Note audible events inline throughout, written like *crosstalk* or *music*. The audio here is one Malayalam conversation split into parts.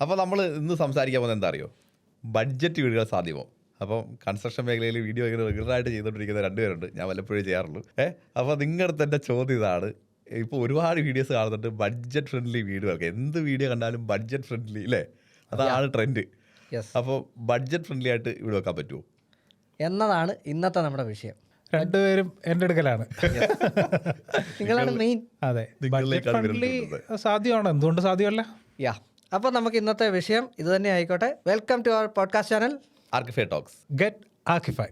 അപ്പോൾ നമ്മൾ ഇന്ന് സംസാരിക്കാൻ പോകുന്നത് എന്താ അറിയോ? ബഡ്ജറ്റ് വീടുകൾ സാധ്യമോ? അപ്പം കൺസ്ട്രക്ഷൻ മേഖലയിൽ വീഡിയോ ഇങ്ങനെ റെഗുലറായിട്ട് ചെയ്തുകൊണ്ടിരിക്കുന്ന രണ്ടുപേരുണ്ട്. ഞാൻ വല്ലപ്പോഴും ചെയ്യാറുള്ളൂ. ഏ? അപ്പോൾ നിങ്ങളുടെ അടുത്ത് എന്റെ ചോദ്യം ഇതാണ്. ഇപ്പോൾ ഒരുപാട് വീഡിയോസ് കാണുന്നുണ്ട് ബഡ്ജറ്റ് ഫ്രണ്ട്ലി വീടുകൾക്ക്. എന്ത് വീഡിയോ കണ്ടാലും ബഡ്ജറ്റ് ഫ്രണ്ട്ലി അല്ലേ അതാണ് ട്രെൻഡ് യെസ് അപ്പോൾ ബഡ്ജറ്റ് ഫ്രണ്ട്ലി ആയിട്ട് വീട് വെക്കാൻ പറ്റുമോ എന്നതാണ് ഇന്നത്തെ നമ്മുടെ വിഷയം. രണ്ടുപേരും എന്റെ അടുക്കലാണ്. *laughs* നിങ്ങളാണ് മെയിൻ അതെ. ബഡ്ജറ്റ് ഫ്രണ്ട്ലി സാധ്യമാണ്? എന്തുകൊണ്ട് സാധ്യമല്ല? യാ അപ്പോൾ നമുക്ക് ഇന്നത്തെ വിഷയം ഇത് തന്നെ ആയിക്കോട്ടെ. Welcome to our podcast channel Archify talks get Archify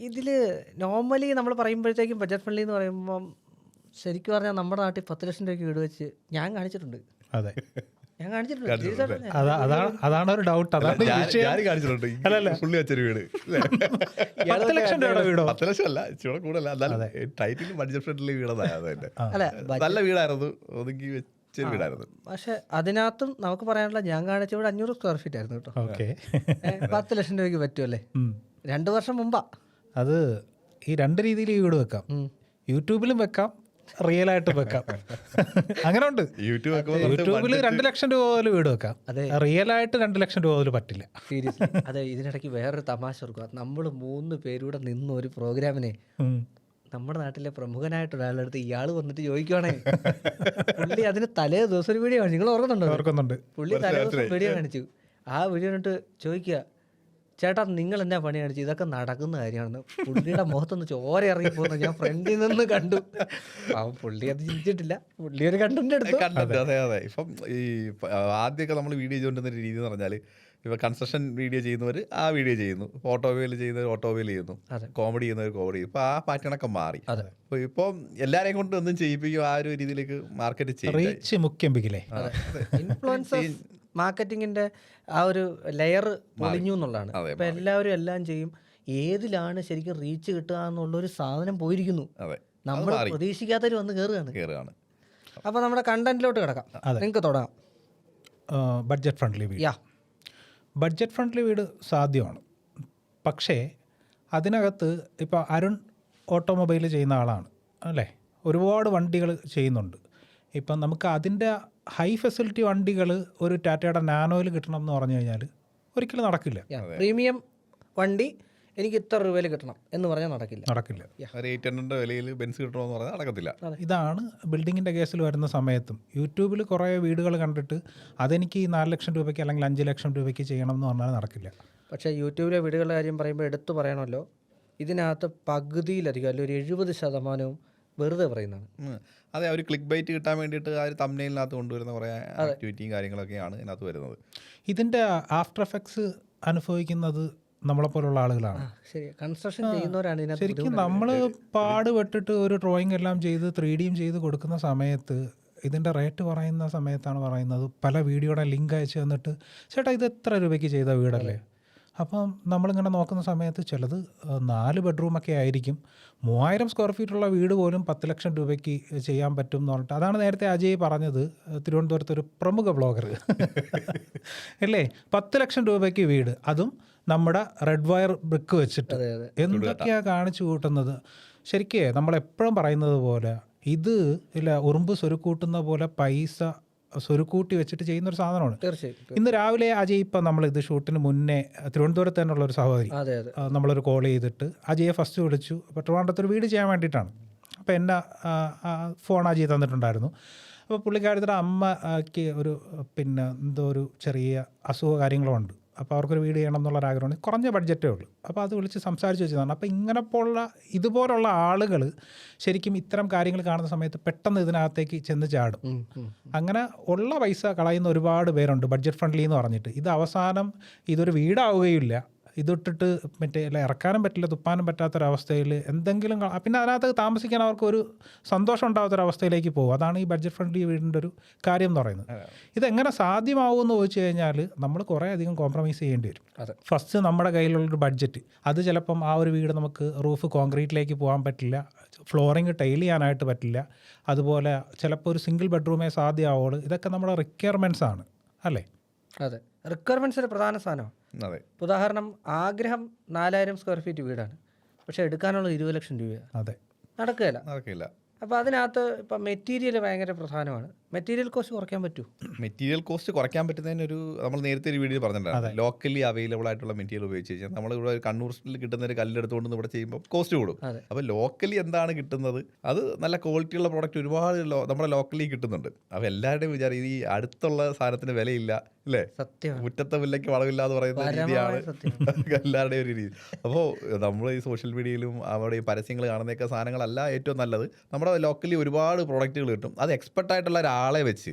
ഇതിൽ നോർമലി നമ്മൾ പറയുമ്പോഴത്തേക്കും ബജറ്റ് ഫ്രണ്ട്ലി എന്ന് പറയുമ്പം ശരിക്കും പറഞ്ഞാൽ നമ്മുടെ നാട്ടിൽ പത്ത് ലക്ഷം രൂപയ്ക്ക് വീട് വെച്ച് ഞാൻ കാണിച്ചിട്ടുണ്ട്. അതെ. ഞാൻ കാണിച്ചിട്ടുണ്ട്. അതാണ് അതാണ് ഒരു ഡൗട്ട് അതാണ് ഞാൻ കാണിച്ചിട്ടുണ്ട്. അല്ലല്ല. പുള്ളി വെച്ചൊരു വീട്? *laughs* പത്ത് ലക്ഷം രൂപയുടെ വീടോ? പത്ത് ലക്ഷം അല്ല ഇച്ചിരി കൂടുതലല്ല. എന്നാലും ടൈറ്റിൽ ബഡ്ജറ്റ് ഫ്രണ്ട്ലി വീടതാണ് നല്ല വീടായിരുന്നു. ഒതുക്കി വെച്ച വീടായിരുന്നു. പക്ഷെ അതിനകത്തും നമുക്ക് പറയാനുള്ള ഞാൻ കാണിച്ച ഇവിടെ അഞ്ഞൂറ് സ്ക്വയർ ഫീറ്റ് ആയിരുന്നു കേട്ടോ. പത്ത് ലക്ഷം രൂപയ്ക്ക് പറ്റുമല്ലേ? രണ്ട് വർഷം മുമ്പാ. അത് ഈ രണ്ട് രീതിയിൽ ഈ വീട് വെക്കാം. യൂട്യൂബിലും വെക്കാം. റിയൽ ആയിട്ട് വെക്കാം അങ്ങനെ ഉണ്ട് യൂട്യൂബിൽ രണ്ട് ലക്ഷം രൂപ പോലും വീട് വെക്കാം. അതെ. റിയൽ ആയിട്ട് രണ്ട് ലക്ഷം രൂപ പോലും പറ്റില്ല. സീരിയസ്ലി അതെ ഇതിനിടയ്ക്ക് വേറൊരു തമാശ ഓർക്കുക. നമ്മൾ മൂന്ന് പേരൂടെ നിന്ന് ഒരു പ്രോഗ്രാമിനെ നമ്മുടെ നാട്ടിലെ പ്രമുഖനായിട്ട് ഒരാളെടുത്ത് ഇയാൾ വന്നിട്ട് ചോദിക്കുവാണേ. പുള്ളി അതിന് തലേ ദിവസം ഒരു വീഡിയോ നിങ്ങൾ ഓർക്കുന്നുണ്ടോ? ഓർക്കുന്നുണ്ട്. പുള്ളി തലേ ദിവസം വീഡിയോ കാണിച്ചു. ആ വീഡിയോ കണ്ടിട്ട് ചോദിക്കുക ചേട്ടാ നിങ്ങൾ എന്നാ പണി കാണിച്ചു? ഇതൊക്കെ നടക്കുന്ന കാര്യമാണെന്ന് പുള്ളിയുടെ മുഖത്തൊന്ന് ചോര ഇറങ്ങി പോകുന്ന. ഞാൻ ഫ്രണ്ടിൽ നിന്ന് കണ്ടു. ആ പുള്ളി അത് ചിന്തിച്ചിട്ടില്ല. പുള്ളി ഒരു കണ്ടന്റ് എടുത്തു. കണ്ടന്റ് അതെ അതെ ഇപ്പം ഈ ആദ്യമൊക്കെ നമ്മൾ വീഡിയോ ചെയ്തുകൊണ്ടിരുന്ന രീതി എന്ന് പറഞ്ഞാൽ ഇപ്പൊ കൺസ്ട്രക്ഷൻ വീഡിയോ ചെയ്യുന്നവർ ആ വീഡിയോ ചെയ്യുന്നു. ഓട്ടോ ഓട്ടോവേൽ ചെയ്യുന്നവർ ഓട്ടോവേൽ ചെയ്യുന്നു. അതെ. കോമഡി ചെയ്യുന്നവർ കോമഡി ഇപ്പൊ ആ പാറ്റേണൊക്കെ മാറി. അതെ. അപ്പൊ ഇപ്പം എല്ലാരെയും കൊണ്ട് ഒന്നും ചെയ്യിപ്പിക്കും. ആ ഒരു രീതിയിലേക്ക് മാർക്കറ്റ് ചെയ്യും റീച്ച് മുഖ്യം മാർക്കറ്റിങ്ങിന്റെ ആ ഒരു ലെയർ പൊളിഞ്ഞു എന്നുള്ളതാണ്. അപ്പം എല്ലാവരും എല്ലാം ചെയ്യും. ഏതിലാണ് ശരിക്കും റീച്ച് കിട്ടുക എന്നുള്ള ഒരു സാധനം പോയിരിക്കുന്നു. അതെ. നമ്മൾ പ്രതീക്ഷിക്കാത്തവർ വന്ന് കയറുകയാണ് കയറുകയാണ് അപ്പോൾ നമ്മുടെ കണ്ടന്റിലോട്ട് കിടക്കാം. നിങ്ങൾക്ക് തുടങ്ങാം. ബഡ്ജറ്റ് ഫ്രണ്ട്ലി വീട്. യാ. ബഡ്ജറ്റ് ഫ്രണ്ട്ലി വീട് സാധ്യമാണ്. പക്ഷേ അതിനകത്ത് ഇപ്പോൾ അരുൺ ഓട്ടോമൊബൈൽ ചെയ്യുന്ന ആളാണ്. അല്ലേ? ഒരുപാട് വണ്ടികൾ ചെയ്യുന്നുണ്ട്. ഇപ്പം നമുക്ക് അതിന്റെ ഹൈ ഫെസിലിറ്റി വണ്ടികൾ ഒരു ടാറ്റയുടെ നാനോയിൽ കിട്ടണം എന്ന് പറഞ്ഞു കഴിഞ്ഞാൽ ഒരിക്കലും നടക്കില്ല. പ്രീമിയം വണ്ടി എനിക്ക് ഇത്ര രൂപയിൽ കിട്ടണം എന്ന് പറഞ്ഞാൽ നടക്കില്ല. നടക്കില്ല. ഒരു എയ്റ്റ് ഹൺഡ്രഡ് വിലയിൽ ബെൻസ് കിട്ടണമെന്ന് പറഞ്ഞാൽ നടക്കത്തില്ല. ഇതാണ് ബിൽഡിങ്ങിന്റെ കേസിൽ വരുന്ന സമയത്തും. യൂട്യൂബിൽ കുറേ വീടുകൾ കണ്ടിട്ട് അതെനിക്ക് ഈ നാല് ലക്ഷം രൂപയ്ക്ക് അല്ലെങ്കിൽ അഞ്ച് ലക്ഷം രൂപയ്ക്ക് ചെയ്യണം എന്ന് പറഞ്ഞാൽ നടക്കില്ല. പക്ഷേ യൂട്യൂബിലെ വീടുകളുടെ കാര്യം പറയുമ്പോൾ എടുത്തു പറയണമല്ലോ. ഇതിനകത്ത് പകുതിയിലധികം അല്ലെങ്കിൽ ഒരു എഴുപത് ശതമാനവും വെറുതെ പറയുന്നതാണ്. അതെ ഒരു ക്ലിക്ക് ബൈറ്റ് കിട്ടാൻ വേണ്ടിയിട്ട് ആ ഒരു തമ്മിലിനകത്ത് കൊണ്ടുവരുന്ന കുറേ ആക്ടിവിറ്റിയും കാര്യങ്ങളൊക്കെയാണ് ഇതിനകത്ത് വരുന്നത്. ഇതിന്റെ ആഫ്റ്റർ എഫക്ട്സ് അനുഭവിക്കുന്നത് നമ്മളെ നമ്മളെപ്പോലുള്ള ആളുകളാണ്. ശരി. കൺസ്ട്രക്ഷൻ ചെയ്യുന്നവരാണ് ശരിക്കും നമ്മൾ പാടുപെട്ടിട്ട് ഒരു ഡ്രോയിങ് എല്ലാം ചെയ്ത് ത്രീ ഡിയും ചെയ്ത് കൊടുക്കുന്ന സമയത്ത് ഇതിന്റെ റേറ്റ് പറയുന്ന സമയത്താണ് പറയുന്നത്. പല വീഡിയോയുടെ ലിങ്ക് അയച്ചു തന്നിട്ട് ചേട്ടാ ഇത് എത്ര രൂപയ്ക്ക് ചെയ്ത വീടല്ലേ? അപ്പം നമ്മളിങ്ങനെ നോക്കുന്ന സമയത്ത് ചിലത് നാല് ബെഡ്റൂമൊക്കെ ആയിരിക്കും. മൂവായിരം സ്ക്വയർ ഫീറ്റുള്ള വീട് പോലും പത്ത് ലക്ഷം രൂപയ്ക്ക് ചെയ്യാൻ പറ്റും എന്ന് പറഞ്ഞിട്ട് അതാണ് നേരത്തെ അജയ് പറഞ്ഞത് തിരുവനന്തപുരത്ത് ഒരു പ്രമുഖ ബ്ലോഗർ. *laughs* അല്ലേ? പത്ത് ലക്ഷം രൂപയ്ക്ക് വീട്. അതും നമ്മുടെ റെഡ് വയർ ബ്രിക്ക് വെച്ചിട്ട്. അതെ കാണിച്ചു കൂട്ടുന്നത്? ശരിക്കേ നമ്മളെപ്പോഴും പറയുന്നത് പോലെ ഇത് ഇല്ല ഉറുമ്പ് സ്വരുക്കൂട്ടുന്ന പോലെ പൈസ സ്വരുക്കൂട്ടി വെച്ചിട്ട് ചെയ്യുന്ന ഒരു സാധനമാണ്. തീർച്ചയായും ഇന്ന് രാവിലെ അജയ് ഇപ്പം നമ്മൾ ഇത് ഷൂട്ടിന് മുന്നേ തിരുവനന്തപുരത്ത് തന്നെയുള്ള ഒരു സഹോദരി നമ്മളൊരു കോൾ ചെയ്തിട്ട് അജയെ ഫസ്റ്റ് വിളിച്ചു. അപ്പോൾ ട്രിവാൻഡ്രത്ത് ഒരു വീട് ചെയ്യാൻ വേണ്ടിയിട്ടാണ്. അപ്പോൾ എന്നെ ഫോൺ അജയ് തന്നിട്ടുണ്ടായിരുന്നു. അപ്പോൾ പുള്ളിക്കാരത്തിന്റെ അമ്മയ്ക്ക് ഒരു പിന്നെ എന്തോ ഒരു ചെറിയ അസുഖ കാര്യങ്ങളോ ഉണ്ട് അപ്പോൾ അവർക്കൊരു വീട് ചെയ്യണം എന്നുള്ളൊരാഗ്രഹമാണ് കുറഞ്ഞ ബഡ്ജറ്റേ ഉള്ളൂ. അപ്പോൾ അത് വിളിച്ച് സംസാരിച്ച് വെച്ചതാണ്. അപ്പോൾ ഇങ്ങനെ പോലുള്ള ഇതുപോലുള്ള ആളുകൾ ശരിക്കും ഇത്തരം കാര്യങ്ങൾ കാണുന്ന സമയത്ത് പെട്ടെന്ന് ഇതിനകത്തേക്ക് ചെന്ന് ചാടും. അങ്ങനെ ഉള്ള പൈസ കളയുന്ന ഒരുപാട് പേരുണ്ട് ബഡ്ജറ്റ് ഫ്രണ്ട്ലി എന്ന് പറഞ്ഞിട്ട്. ഇത് അവസാനം ഇതൊരു വീടാവുകയില്ല. ഇതിട്ടിട്ട് മറ്റേ അല്ല ഇറക്കാനും പറ്റില്ല തുപ്പാനും പറ്റാത്തൊരവസ്ഥയിൽ എന്തെങ്കിലും പിന്നെ അതിനകത്ത് താമസിക്കാൻ അവർക്ക് ഒരു സന്തോഷം ഉണ്ടാകാത്തൊരവസ്ഥയിലേക്ക് പോകും. അതാണ് ഈ ബഡ്ജറ്റ് ഫ്രണ്ട്ലി വീടിന്റെ ഒരു കാര്യം എന്ന് പറയുന്നത്. ഇതെങ്ങനെ സാധ്യമാവുമെന്ന് ചോദിച്ചു കഴിഞ്ഞാൽ നമ്മൾ കുറേ അധികം കോംപ്രമൈസ് ചെയ്യേണ്ടി വരും. അതെ. ഫസ്റ്റ് നമ്മുടെ കയ്യിലുള്ളൊരു ബഡ്ജറ്റ് അത് ചിലപ്പം ആ ഒരു വീട് നമുക്ക് റൂഫ് കോൺക്രീറ്റിലേക്ക് പോകാൻ പറ്റില്ല ഫ്ലോറിങ് ടൈൽ ചെയ്യാനായിട്ട് പറ്റില്ല. അതുപോലെ ചിലപ്പോൾ ഒരു സിംഗിൾ ബെഡ്റൂമേ സാധ്യമാവുള്ളൂ. ഇതൊക്കെ നമ്മുടെ റിക്വയർമെന്റ്സ് ആണ് അല്ലേ? അതെ. റിക്വയർമെന്റ്സ് ഒരു പ്രധാന സാധനമാണ്. അതെ. ഉദാഹരണം ആഗ്രഹം നാലായിരം സ്ക്വയർ ഫീറ്റ് വീടാണ്. പക്ഷെ എടുക്കാനുള്ള ഇരുപത് ലക്ഷം രൂപയാണ്. അതെ. നടക്കുകയില്ല. നടക്കില്ല അപ്പോൾ അതിനകത്ത് ഇപ്പം മെറ്റീരിയൽ ഭയങ്കര പ്രധാനമാണ്. മെറ്റീരിയൽ കോസ്റ്റ് കുറയ്ക്കാൻ പറ്റൂ. മെറ്റീരിയൽ കോസ്റ്റ് കുറയ്ക്കാൻ പറ്റുന്നതിന് ഒരു നമ്മൾ നേരത്തെ ഒരു വീഡിയോ പറഞ്ഞിട്ടുണ്ടായിരുന്നു ലോക്കലി അവൈലബിൾ ആയിട്ടുള്ള മെറ്റീരിയൽ ഉപയോഗിച്ച് കഴിഞ്ഞാൽ നമ്മൾ ഇവിടെ ഒരു കണ്ണൂർ സ്റ്റിൽ കിട്ടുന്ന ഒരു കല്ലെടുത്തുകൊണ്ട് ഇവിടെ ചെയ്യുമ്പോൾ കോസ്റ്റ് കൂടും. അപ്പോൾ ലോക്കലി എന്താണ് കിട്ടുന്നത്? അത് നല്ല ക്വാളിറ്റിയുള്ള പ്രോഡക്റ്റ് ഒരുപാട് നമ്മുടെ ലോക്കലി കിട്ടുന്നുണ്ട്. അപ്പോൾ എല്ലാവരുടെയും വിചാരം ഈ അടുത്തുള്ള സാധനത്തിന് വിലയില്ല അല്ലേ? സത്യം മുറ്റത്തെ വില്ലയ്ക്ക് വളവില്ല എന്ന് പറയുന്ന രീതിയാണ് *laughs* എല്ലാവരുടെയും ഒരു രീതി. അപ്പോൾ നമ്മൾ ഈ സോഷ്യൽ മീഡിയയിലും അവിടെ ഈ പരസ്യങ്ങൾ കാണുന്നതൊക്കെ സാധനങ്ങളല്ല ഏറ്റവും നല്ലത്. നമ്മുടെ ലോക്കലി ഒരുപാട് പ്രോഡക്റ്റുകൾ കിട്ടും. അത് എക്സ്പെർട്ട് ആയിട്ടുള്ള ഒരാളെ വെച്ച്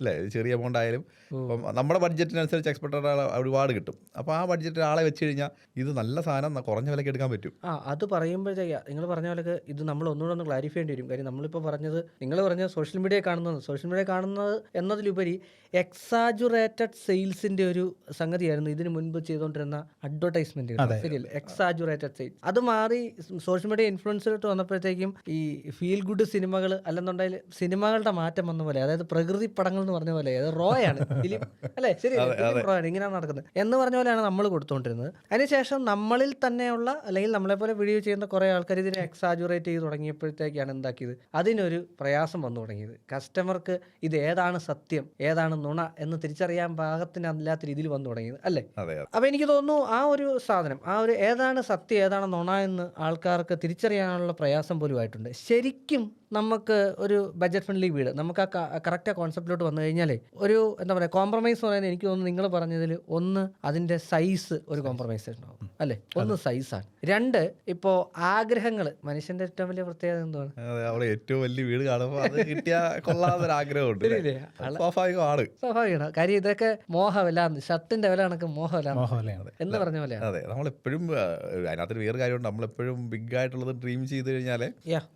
അല്ലേ? ചെറിയ എമൗണ്ട് ആയാലും അപ്പം നമ്മുടെ ബഡ്ജറ്റിനനുസരിച്ച് എക്സ്പെർട്ട് ഒരുപാട് കിട്ടും. അപ്പോൾ ആ ബഡ്ജറ്റ് ആളെ വെച്ച് കഴിഞ്ഞാൽ ഇത് നല്ല സാധനം കുറഞ്ഞ വിലയ്ക്ക് എടുക്കാൻ പറ്റും. ആ അത് പറയുമ്പോഴത്തേക്ക് നിങ്ങൾ പറഞ്ഞ പോലെ ഇത് നമ്മൾ ഒന്നുകൂടെ ഒന്ന് ക്ലാരിഫൈ ചെയ്യേണ്ടി വരും. കാര്യം നമ്മളിപ്പോൾ പറഞ്ഞത് നിങ്ങൾ പറഞ്ഞ സോഷ്യൽ മീഡിയ കാണുന്നത് സോഷ്യൽ മീഡിയ കാണുന്നത് എന്നതിലുപരി എക്സാജുറേറ്റഡ് സെയിൽസിന്റെ ഒരു സംഗതിയായിരുന്നു ഇതിനു മുൻപ് ചെയ്തുകൊണ്ടിരുന്ന അഡ്വർടൈസ്മെന്റ് ശരിയല്ലേ? എക്സാജുറേറ്റഡ് സെയിൽസ് അത് മാറി സോഷ്യൽ മീഡിയ ഇൻഫ്ലുവൻസിലോട്ട് വന്നപ്പോഴത്തേക്കും ഈ ഫീൽ ഗുഡ് സിനിമകൾ അല്ലെന്നുണ്ടെങ്കിൽ സിനിമകളുടെ മാറ്റം വന്ന പോലെ അതായത് പ്രകൃതി പടങ്ങൾ എന്ന് പറഞ്ഞ പോലെ അത് റോ ആണ്. ഫിലിം അല്ലേ? ശരി റോ ആണ് ഇങ്ങനെയാണ് നടക്കുന്നത്. എന്ന് പറഞ്ഞ പോലെയാണ് നമ്മൾ കൊടുത്തുകൊണ്ടിരുന്നത് അതിനുശേഷം നമ്മളിൽ തന്നെയുള്ള അല്ലെങ്കിൽ നമ്മളെ പോലെ വീഡിയോ ചെയ്യുന്ന കുറേ ആൾക്കാർ ഇതിനെ എക്സാജുറേറ്റ് ചെയ്ത് തുടങ്ങിയപ്പോഴത്തേക്കാണ് എന്താക്കിയത്? അതിനൊരു പ്രയാസം വന്നു തുടങ്ങിയത്. കസ്റ്റമർക്ക് ഇത് ഏതാണ് സത്യം ഏതാണ് നുണ എന്ന് തിരിച്ചറിയാൻ പാകത്തിനല്ലാത്ത രീതിയിൽ വന്നു തുടങ്ങിയത് അല്ലേ? അപ്പോൾ എനിക്ക് തോന്നുന്നു ആ ഒരു സാധനം ആ ഒരു ഏതാണ് സത്യം ഏതാണ് നുണ എന്ന് ആൾക്കാർക്ക് തിരിച്ചറിയാനുള്ള പ്രയാസം പോലും ആയിട്ടുണ്ട്. ശരിക്കും നമുക്ക് ഒരു ബജറ്റ് ഫ്രണ്ട്ലി വീട് നമുക്ക് ആ കറക്റ്റ് ആ കോൺസെപ്റ്റിലോട്ട് വന്നു കഴിഞ്ഞാൽ ഒരു എന്താ പറയുക കോംപ്രമൈസ് പറയുന്നത് എനിക്ക് തോന്നുന്നു നിങ്ങൾ പറഞ്ഞതിൽ ഒന്ന് അതിന്റെ സൈസ് ഒരു കോംപ്രമൈസ് ഉണ്ടാവും അല്ലേ? ഒന്ന് സൈസാണ് രണ്ട് ഇപ്പോൾ ആഗ്രഹങ്ങൾ മനുഷ്യന്റെ ഏറ്റവും വലിയ പ്രത്യേകത എന്താണ് അവിടെ ഏറ്റവും വലിയ വീട് കാണുമ്പോൾ അത് ആഗ്രഹമുണ്ട് സ്വാഭാവികമാണ്. സ്വാഭാവികമാണ്. കാര്യം ഇതൊക്കെ മോഹമല്ല ഷർട്ടിന്റെ വില കണക്ക് മോഹമല്ലയാണ് എന്ന് പറഞ്ഞ പോലെയാണ് അതെ നമ്മളെപ്പോഴും അതിനകത്ത് അതിനകത്തൊരു വേറെ കാര്യമുണ്ട്. നമ്മളെപ്പോഴും ബിഗ് ആയിട്ടുള്ളത് ഡ്രീം ചെയ്ത് കഴിഞ്ഞാൽ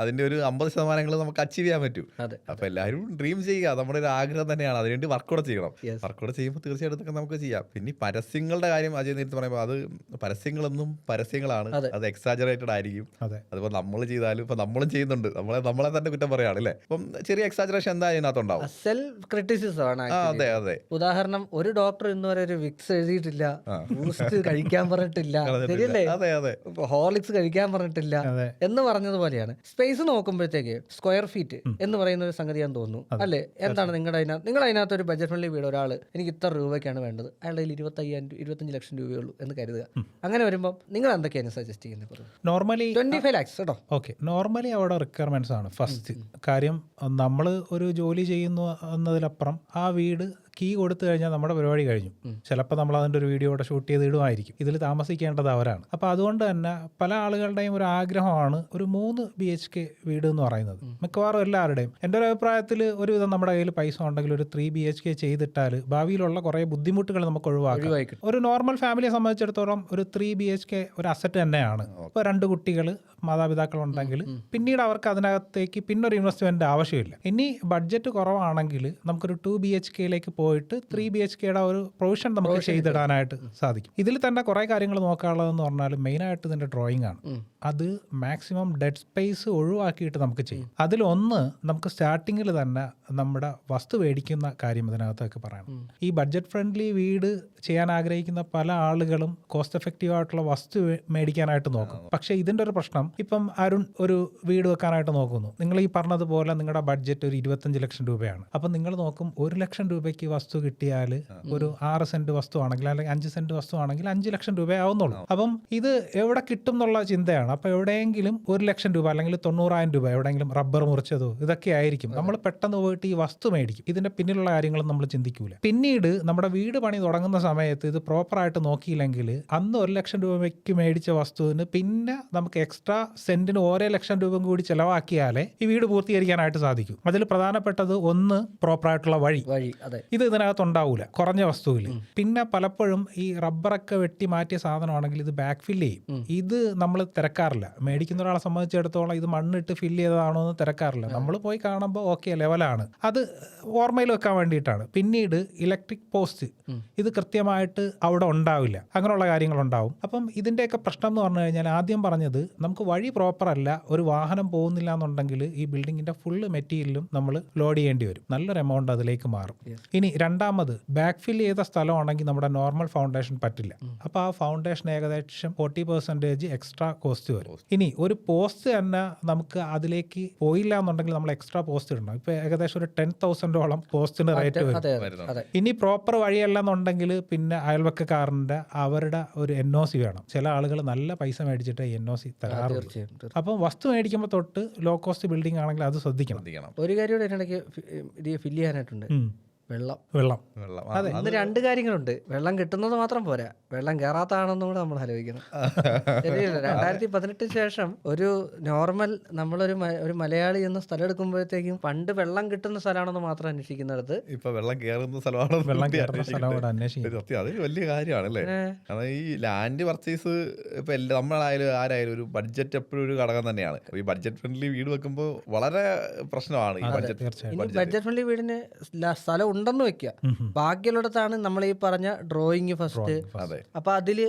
അതിന്റെ ഒരു അമ്പത് ശതമാനങ്ങൾ നമുക്ക് അച്ചീവ് ചെയ്യാൻ പറ്റും. അതെ അപ്പൊ എല്ലാവരും ഡ്രീം ചെയ്യുക. നമ്മുടെ ഒരു ആഗ്രഹം തന്നെയാണ്. അതിനുവേണ്ടി വർക്ക് കൂടെ ചെയ്യണം. വർക്കൗട്ട് വർക്ക് കൂടെ ചെയ്യുമ്പോൾ തീർച്ചയായിട്ടും ഇതൊക്കെ നമുക്ക് ചെയ്യാം. പിന്നെ പരസ്യങ്ങളുടെ കാര്യം അജയ് നേരത്തെ പറയുമ്പോൾ അത് പരസ്യങ്ങളൊന്നും പരസ്യങ്ങളാണ്. അത്. എക്സാജറേറ്റഡ് ആയിരിക്കും. അതിപ്പോ നമ്മൾ ചെയ്താലും ഇപ്പൊ നമ്മളും ചെയ്യുന്നുണ്ട്. നമ്മളെ നമ്മളെ തന്നെ കുറ്റം പറയാണ് അല്ലേ? അപ്പം ചെറിയ എക്സാജറേഷൻ എന്താ അതിനകത്തുണ്ടാവും? സെൽഫ് ക്രിറ്റിസിസം ആണ് അതെ അതെ. ഉദാഹരണം ഒരു ഡോക്ടർ ഇന്ന് വരെ ഒരു വിക്സ് എഴുതിയിട്ടില്ല. ബൂസ്റ്റ് കഴിക്കാൻ പറഞ്ഞിട്ടില്ല. ശരിയല്ലേ? അതെ അതെ. ഹോർലിക്സ് കഴിക്കാൻ പറഞ്ഞിട്ടില്ല എന്ന് പറഞ്ഞതുപോലെയാണ്. സ്പേസ് നോക്കുമ്പോഴത്തേക്ക് സ്ക്വയർ ഫീറ്റ് എന്ന് പറയുന്ന ഒരു സംഗതിയാന്ന് തോന്നുന്നു. അല്ലെ? എന്താണ് നിങ്ങളുടെ അതിനകത്ത് നിങ്ങൾ അതിനകത്ത് ഒരു ബജറ്റ് ഫ്രണ്ട്ലി വീട് ഒരാൾ എനിക്ക് ഇത്ര രൂപയ്ക്കാണ് വേണ്ടത്. അയാളുടെ കയ്യിൽ ഇരുപത്തയ്യായിരം രൂപ ഇരുപത്തഞ്ച് ലക്ഷം രൂപയുള്ളൂ എന്ന് കരുതുക. അങ്ങനെ വരുമ്പോൾ നിങ്ങൾ എന്തൊക്കെയാണ് സജസ്റ്റ് ചെയ്യുന്നത് നോർമലി ട്വന്റി ഫൈവ് ലാക്സ് കേട്ടോ. ഓക്കെ നോർമലി അവിടെ റിക്വയർമെന്റ്സ് ആണ്. ഫസ്റ്റ് കാര്യം നമ്മൾ ഒരു ജോലി ചെയ്യുന്നു എന്നതിലപ്പുറം ആ വീട് കീ കൊടുത്തു കഴിഞ്ഞാൽ നമ്മുടെ പരിപാടി കഴിഞ്ഞു. ചിലപ്പോൾ നമ്മൾ അതിന്റെ ഒരു വീഡിയോ കൂടെ ഷൂട്ട് ചെയ്ത് ഇടുമായിരിക്കും. ഇതിൽ താമസിക്കേണ്ടത് അവരാണ്. അപ്പോൾ അതുകൊണ്ട് തന്നെ പല ആളുകളുടെയും ഒരു ആഗ്രഹമാണ് ഒരു മൂന്ന് ബി എച്ച് കെ വീട് എന്ന് പറയുന്നത്. മിക്കവാറും എല്ലാവരുടെയും. എന്റെ ഒരു അഭിപ്രായത്തിൽ ഒരുവിധം നമ്മുടെ കയ്യിൽ പൈസ ഉണ്ടെങ്കിൽ ഒരു ത്രീ ബി എച്ച് കെ ചെയ്തിട്ടാൽ ഭാവിയിലുള്ള കുറേ ബുദ്ധിമുട്ടുകൾ നമുക്ക് ഒഴിവാക്കാം. ഒരു നോർമൽ ഫാമിലിയെ സംബന്ധിച്ചിടത്തോളം ഒരു ത്രീ ബി എച്ച് കെ ഒരു അസറ്റ് തന്നെയാണ്. ഇപ്പോൾ രണ്ട് കുട്ടികൾ മാതാപിതാക്കൾ ഉണ്ടെങ്കിൽ പിന്നീട് അവർക്ക് അതിനകത്തേക്ക് പിന്നൊരു ഇൻവെസ്റ്റ്മെന്റ് ആവശ്യമില്ല. ഇനി ബഡ്ജറ്റ് കുറവാണെങ്കിൽ നമുക്കൊരു ടു ബി എച്ച് കെയിലേക്ക് പോയിട്ട് ത്രീ ബി എച്ച് കെയുടെ ഒരു പ്രൊവിഷൻ നമുക്ക് ചെയ്തിടാനായിട്ട് സാധിക്കും. ഇതിൽ തന്നെ കുറേ കാര്യങ്ങൾ നോക്കാനുള്ളതെന്ന് പറഞ്ഞാൽ മെയിനായിട്ട് ഇതിന്റെ ഡ്രോയിങ് ആണ്. അത് മാക്സിമം ഡെഡ് സ്പേസ് ഒഴിവാക്കിയിട്ട് നമുക്ക് ചെയ്യും. അതിലൊന്ന് നമുക്ക് സ്റ്റാർട്ടിങ്ങിൽ തന്നെ നമ്മുടെ വസ്തു മേടിക്കുന്ന കാര്യം ഇതിനകത്തൊക്കെ പറയണം ഈ ബഡ്ജറ്റ് ഫ്രണ്ട്ലി വീട് ചെയ്യാൻ ആഗ്രഹിക്കുന്ന പല ആളുകളും കോസ്റ്റ് എഫക്റ്റീവ് ആയിട്ടുള്ള വസ്തു മേടിക്കാനായിട്ട് നോക്കും. പക്ഷേ ഇതിന്റെ ഒരു പ്രശ്നം ഇപ്പം അരുൺ ഒരു വീട് വെക്കാനായിട്ട് നോക്കുന്നു. നിങ്ങൾ ഈ പറഞ്ഞതുപോലെ നിങ്ങളുടെ ബഡ്ജറ്റ് ഒരു ഇരുപത്തഞ്ച് ലക്ഷം രൂപയാണ്. അപ്പം നിങ്ങൾ നോക്കും ഒരു ലക്ഷം രൂപയ്ക്ക് വസ്തു കിട്ടിയാൽ ഒരു ആറ് സെന്റ് വസ്തു ആണെങ്കിൽ അല്ലെങ്കിൽ അഞ്ച് സെന്റ് വസ്തു ആണെങ്കിൽ അഞ്ച് ലക്ഷം രൂപ ആവുന്നുള്ളൂ. അപ്പം ഇത് എവിടെ കിട്ടും എന്നുള്ള ചിന്തയാണ്. അപ്പോൾ എവിടെയെങ്കിലും ഒരു ലക്ഷം രൂപ അല്ലെങ്കിൽ തൊണ്ണൂറായിരം രൂപ എവിടെയെങ്കിലും റബ്ബർ മുറിച്ചതോ ഇതൊക്കെ ആയിരിക്കും. നമ്മൾ പെട്ടെന്ന് പോയിട്ട് ഈ വസ്തു മേടിക്കും. ഇതിന്റെ പിന്നിലുള്ള കാര്യങ്ങളും നമ്മൾ ചിന്തിക്കൂല. പിന്നീട് നമ്മുടെ വീട് പണി തുടങ്ങുന്ന സമയത്ത് ഇത് പ്രോപ്പർ ആയിട്ട് നോക്കിയില്ലെങ്കിൽ അന്ന് ഒരു ലക്ഷം രൂപയ്ക്ക് മേടിച്ച വസ്തുവിന് പിന്നെ നമുക്ക് എക്സ്ട്രാ സെന്റിന് ഓരോ ലക്ഷം രൂപ കൂടി ചെലവാക്കിയാലേ ഈ വീട് പൂർത്തീകരിക്കാനായിട്ട് സാധിക്കും. അതിൽ പ്രധാനപ്പെട്ടത് ഒന്ന് പ്രോപ്പർ ആയിട്ടുള്ള വഴി. വഴി അതെ. ഇത് ഇതിനകത്ത് ഉണ്ടാവൂല കുറഞ്ഞ വസ്തുവിൽ പിന്നെ പലപ്പോഴും ഈ റബ്ബറൊക്കെ വെട്ടി മാറ്റിയ സാധനമാണെങ്കിൽ ഇത് ബാക്ക് ഫിൽ ചെയ്യും. ഇത് നമ്മൾ തിരക്കാറില്ല. മേടിക്കുന്ന ഒരാളെ സംബന്ധിച്ചിടത്തോളം ഇത് മണ്ണിട്ട് ഫില്ല് ചെയ്തതാണോ എന്ന് തിരക്കാറില്ല. നമ്മൾ പോയി കാണുമ്പോൾ ഓക്കെ ലെവലാണ് അത് ഓർമ്മയിൽ വെക്കാൻ വേണ്ടിയിട്ടാണ്. പിന്നീട് ഇലക്ട്രിക് പോസ്റ്റ് ഇത് കൃത്യമായിട്ട് അവിടെ ഉണ്ടാവില്ല. അങ്ങനെയുള്ള കാര്യങ്ങളുണ്ടാവും. അപ്പം ഇതിന്റെയൊക്കെ പ്രശ്നം എന്ന് പറഞ്ഞു കഴിഞ്ഞാൽ ആദ്യം പറഞ്ഞത് നമുക്ക് വഴി പ്രോപ്പർ അല്ല ഒരു വാഹനം പോകുന്നില്ല എന്നുണ്ടെങ്കിൽ ഈ ബിൽഡിങ്ങിന്റെ ഫുള്ള് മെറ്റീരിയലും നമ്മൾ ലോഡ് ചെയ്യേണ്ടി വരും. നല്ലൊരു എമൗണ്ട് അതിലേക്ക് മാറും. ഇനി രണ്ടാമത് ബാക്ക് ഫിൽ ചെയ്ത സ്ഥലമാണെങ്കിൽ നമ്മുടെ നോർമൽ ഫൗണ്ടേഷൻ പറ്റില്ല. അപ്പോൾ ആ ഫൗണ്ടേഷൻ ഏകദേശം ഫോർട്ടി പെർസെന്റേജ് എക്സ്ട്രാ കോസ്റ്റ് വരും. ഇനി ഒരു പോസ്റ്റ് തന്നെ നമുക്ക് അതിലേക്ക് പോയില്ല എന്നുണ്ടെങ്കിൽ നമ്മൾ എക്സ്ട്രാ പോസ്റ്റ് ഇടണം. ഇപ്പോൾ ഏകദേശം ഒരു ടെൻ തൗസൻഡോളം പോസ്റ്റിന് റേറ്റ് വരും. ഇനി പ്രോപ്പർ വഴിയല്ല എന്നുണ്ടെങ്കിൽ പിന്നെ അയൽവക്കക്കാരന്റെ അവരുടെ ഒരു എൻ ഒ സി വേണം. ചില ആളുകൾ നല്ല പൈസ മേടിച്ചിട്ട് എൻ ഒ സി തരാറുണ്ട്. അപ്പം വസ്തു മേടിക്കുമ്പോൾ തൊട്ട് ലോ കോസ്റ്റ് ബിൽഡിംഗ് ആണെങ്കിൽ അത് ശ്രദ്ധിക്കണം. ഒരു കാര്യം ഇതിനിടയ്ക്ക് ഇത് ഫില്ല് ചെയ്യാനായിട്ടുണ്ട്. വെള്ളം. വെള്ളം. വെള്ളം. അതെ. ഇന്ന് രണ്ട് കാര്യങ്ങളുണ്ട്. വെള്ളം കിട്ടുന്നത് മാത്രം പോരാ. വെള്ളം കേറാത്താണെന്നും കൂടെ നമ്മൾ ആലോചിക്കണം ശരിയല്ല? രണ്ടായിരത്തി പതിനെട്ടിന് ശേഷം ഒരു നോർമൽ നമ്മളൊരു ഒരു മലയാളി എന്ന സ്ഥലം എടുക്കുമ്പോഴത്തേക്കും പണ്ട് വെള്ളം കിട്ടുന്ന സ്ഥലമാണെന്ന് മാത്രം അന്വേഷിക്കുന്നിടത്ത് ഇപ്പൊ വെള്ളം കേറുന്ന സ്ഥലമാണ് വെള്ളം കയറുന്ന സ്ഥലം അന്വേഷിക്കുന്നത്. സത്യം അതൊരു വലിയ കാര്യമാണ് അല്ലേ കാരണം ഈ ലാൻഡ് പർച്ചേസ് ഇപ്പൊ എല്ലാ നമ്മളായാലും ആരായാലും ഒരു ബഡ്ജറ്റ് എപ്പോഴും ഒരു ഘടകം തന്നെയാണ്. ഈ ബഡ്ജറ്റ് ഫ്രണ്ട്ലി വീട് വെക്കുമ്പോൾ വളരെ പ്രശ്നമാണ് ഈ ബഡ്ജറ്റ് ബഡ്ജറ്റ് ഫ്രണ്ട്ലി വീടിന് സ്ഥലം ഉണ്ടെന്ന് വെക്കുക. ബാക്കിയുള്ളിടത്താണ് നമ്മൾ ഈ പറഞ്ഞ ഡ്രോയിങ് ഫസ്റ്റ് അപ്പൊ അതിൽ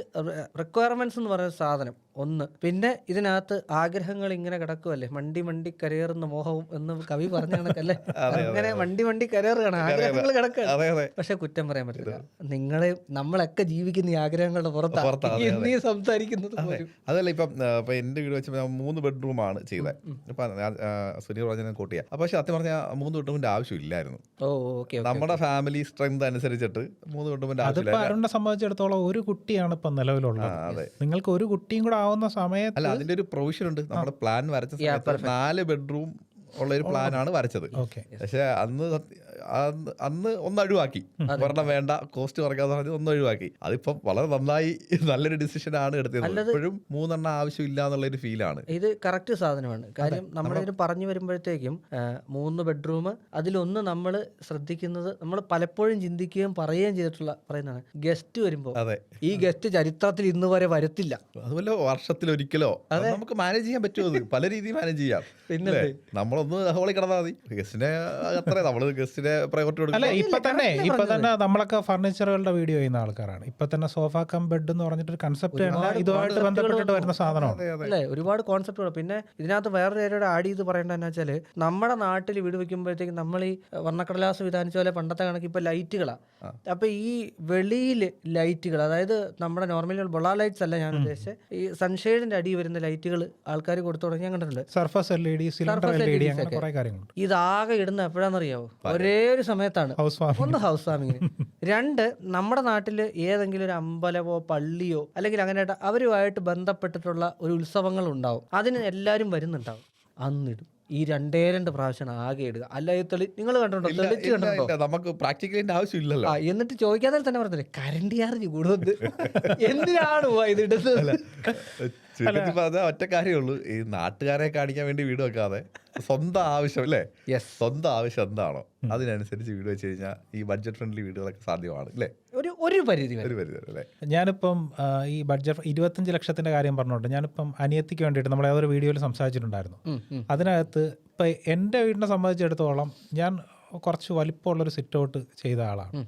റിക്വയർമെന്റ്സ് എന്ന് പറയുന്ന സാധനം. ഒന്ന്. പിന്നെ ഇതിനകത്ത് ആഗ്രഹങ്ങൾ ഇങ്ങനെ കിടക്കുമല്ലേ മണ്ടി മണ്ടി കരയറുന്ന മോഹവും എന്ന് കവി പറഞ്ഞ കണക്കല്ലേ? *laughs* അങ്ങനെ മണ്ടി മണ്ടി കരയറുകയാണ്. ആഗ്രഹങ്ങൾ കിടക്കുകയാണ്. പക്ഷെ കുറ്റം പറയാൻ പറ്റില്ല നിങ്ങളെ നമ്മളൊക്കെ ജീവിക്കുന്ന ഈ ആഗ്രഹങ്ങളുടെ പുറത്താ, പുറത്താണ് നീ സംസാരിക്കുന്നത് അതല്ല ഇപ്പം ഇപ്പൊ എന്റെ വീട് വെച്ച് മൂന്ന് ബെഡ്റൂമാണ് ചെയ്തത് ഇപ്പൊ ഞാൻ, സുനീർ പറഞ്ഞ കൂട്ടിയ കോട്ട് അപ്പൊ പക്ഷെ സത്യം പറഞ്ഞാൽ മൂന്ന് ബെഡ്റൂമിന്റെ ആവശ്യമില്ലായിരുന്നു. നമ്മുടെ ഫാമിലി സ്ട്രെങ്ത് അനുസരിച്ചിട്ട് മൂന്ന് ബെഡ്റൂമിന്റെ അതിപ്പോ ആവശ്യമില്ല അരുണിനെ സംബന്ധിച്ചിടത്തോളം ഒരു കുട്ടിയാണ് ഇപ്പൊ നിലവിലുള്ളത്. നിങ്ങൾക്ക് ഒരു കുട്ടിയും കൂടെ ആവുന്ന സമയത്ത് അല്ല അതിന്റെ ഒരു പ്രൊവിഷൻ ഉണ്ട്. നമ്മുടെ പ്ലാൻ വരച്ച സമയത്ത് നാല് ബെഡ്റൂം ഉള്ള ഒരു പ്ലാനാണ് വരച്ചത്. പക്ഷെ അന്ന് അന്ന് ഒന്ന് ഒഴിവാക്കി. ഒരെണ്ണം വേണ്ട കോസ്റ്റ് കുറയ്ക്കാന്ന് പറഞ്ഞ് ഒന്ന് ഒഴിവാക്കി. അതിപ്പം വളരെ നന്നായി നല്ലൊരു ഡിസിഷൻ ആണ് എടുത്തത് എപ്പോഴും മൂന്നെണ്ണം ആവശ്യമില്ല എന്നുള്ള ഒരു ഫീലാണ് ഇത് കറക്റ്റ് സാധനമാണ്. കാര്യം നമ്മളിതിന് പറഞ്ഞു വരുമ്പോഴത്തേക്കും മൂന്ന് ബെഡ്റൂം അതിലൊന്ന് നമ്മൾ ശ്രദ്ധിക്കുന്നത് നമ്മൾ പലപ്പോഴും ചിന്തിക്കുകയും പറയുകയും ചെയ്തിട്ടുള്ള പറയുന്നതാണ്. ഗസ്റ്റ് വരുമ്പോൾ അതെ. ഈ ഗസ്റ്റ് ചരിത്രത്തിൽ ഇന്ന് വരെ വരത്തില്ല. അതുപോലെ വർഷത്തിൽ ഒരിക്കലോ അത്. നമുക്ക് മാനേജ് ചെയ്യാൻ പറ്റുമോ പല രീതിയിൽ മാനേജ് ചെയ്യാം. *laughs* പിന്നെ? നമ്മളൊന്ന് ഹോളി കിടന്നാൽ മതി. ഗസ്റ്റിനെ അത്ര നമ്മൾ ഗസ്റ്റിനെ പ്രയോറിറ്റി അല്ല കൊടുക്കും ഇപ്പൊ തന്നെ ഇപ്പൊ തന്നെ നമ്മളൊക്കെ ഫർണിച്ചറുകളുടെ വീഡിയോ ചെയ്യുന്ന ആൾക്കാരാണ്. ഇപ്പൊ തന്നെ സോഫ കം ബെഡ് എന്ന് പറഞ്ഞിട്ട് ഒരു കൺസെപ്റ്റ് ഇതുമായിട്ട് ബന്ധപ്പെട്ടിട്ട് വരുന്ന സാധനമാണ്. അല്ലേ ഒരുപാട് കോൺസെപ്റ്റുകൾ പിന്നെ ഇതിനകത്ത് വേറൊരു കാര്യോട് ആഡ് ചെയ്ത് പറയേണ്ടത് എന്ന് വെച്ചാൽ നമ്മുടെ നാട്ടിൽ വീട് വെക്കുമ്പോഴത്തേക്ക് നമ്മൾ ഈ വർണക്കടലാസ് വിധാനിച്ച പോലെ പണ്ടത്തെ കണക്ക് ഇപ്പൊ ലൈറ്റുകളാണ് അപ്പൊ ഈ വെളിയിൽ ലൈറ്റുകൾ അതായത് നമ്മുടെ നോർമലി ബൊള ലൈറ്റ്സ് അല്ല ഞാൻ ഉദ്ദേശിച്ചത് ഈ സൺഷെയ്ഡിന്റെ അടി വരുന്ന ലൈറ്റുകൾ ആൾക്കാർ കൊടുത്തു തുടങ്ങി ഞാൻ കണ്ടിട്ടുണ്ട് surface L E D cylinder L E D അങ്ങനെ ഒക്കെ. കുറെ കാര്യങ്ങളുണ്ട്. ഇതാകെ ഇടുന്ന എപ്പോഴാണെന്നറിയാവോ? ഒരേ ഒരു സമയത്താണ്. ഹൗസ് വാമിംഗ് ഒന്ന് ഹൗസ് വാമിങ്ങിന് രണ്ട് നമ്മുടെ നാട്ടിൽ ഏതെങ്കിലും ഒരു അമ്പലമോ പള്ളിയോ അല്ലെങ്കിൽ അങ്ങനെ അവരുമായിട്ട് ബന്ധപ്പെട്ടിട്ടുള്ള ഒരു ഉത്സവങ്ങൾ ഉണ്ടാവും അതിന് എല്ലാവരും വരുന്നുണ്ടാവും. അന്നിടും. ഈ രണ്ടേ രണ്ട് പ്രാവശ്യം ആകെ ഇടുക. അല്ല ഈ തെളി നിങ്ങൾ കണ്ടിട്ടുണ്ടോ? തെളിച്ച് കണ്ടിട്ടുണ്ടോ? നമുക്ക് പ്രാക്ടിക്കലിന്റെ ആവശ്യമില്ലല്ലോ. ആ എന്നിട്ട് ചോദിക്കാതെ തന്നെ പറഞ്ഞില്ലേ കരണ്ട് ചാർജ് കൂടുതൽ *laughs* എന്തിനാണ് ഇത് ഇടുന്നത്? ചുരുക്കത്തിൽ പറഞ്ഞാൽ ഒറ്റ കാര്യമുള്ളൂ. ഈ നാട്ടുകാരെ കാണിക്കാൻ വേണ്ടി വീട് വെക്കാതെ സ്വന്തം ആവശ്യം അല്ലേ? സ്വന്തം ആവശ്യം എന്താണോ അതിനനുസരിച്ച് വീട് വെച്ച് കഴിഞ്ഞാൽ ഈ ബഡ്ജറ്റ് ഫ്രണ്ട്ലി വീടുകളൊക്കെ സാധ്യമാണ് അല്ലേ? ഒരു ഒരു പരിധി വരെ. ഒരു പരിധി അല്ലേ? ഞാനിപ്പം ഈ ബഡ്ജറ്റ് ഇരുപത്തഞ്ച് ലക്ഷത്തിന്റെ കാര്യം പറഞ്ഞോണ്ട് ഞാനിപ്പം അനിയത്തിക്ക് വേണ്ടിയിട്ട് നമ്മൾ ഏതൊരു വീഡിയോയിൽ സംസാരിച്ചിട്ടുണ്ടായിരുന്നു. അതിനകത്ത് ഇപ്പം എന്റെ വീടിനെ സംബന്ധിച്ചിടത്തോളം ഞാൻ കുറച്ച് വലിപ്പമുള്ളൊരു സിറ്റ് ഔട്ട് ചെയ്ത ആളാണ്.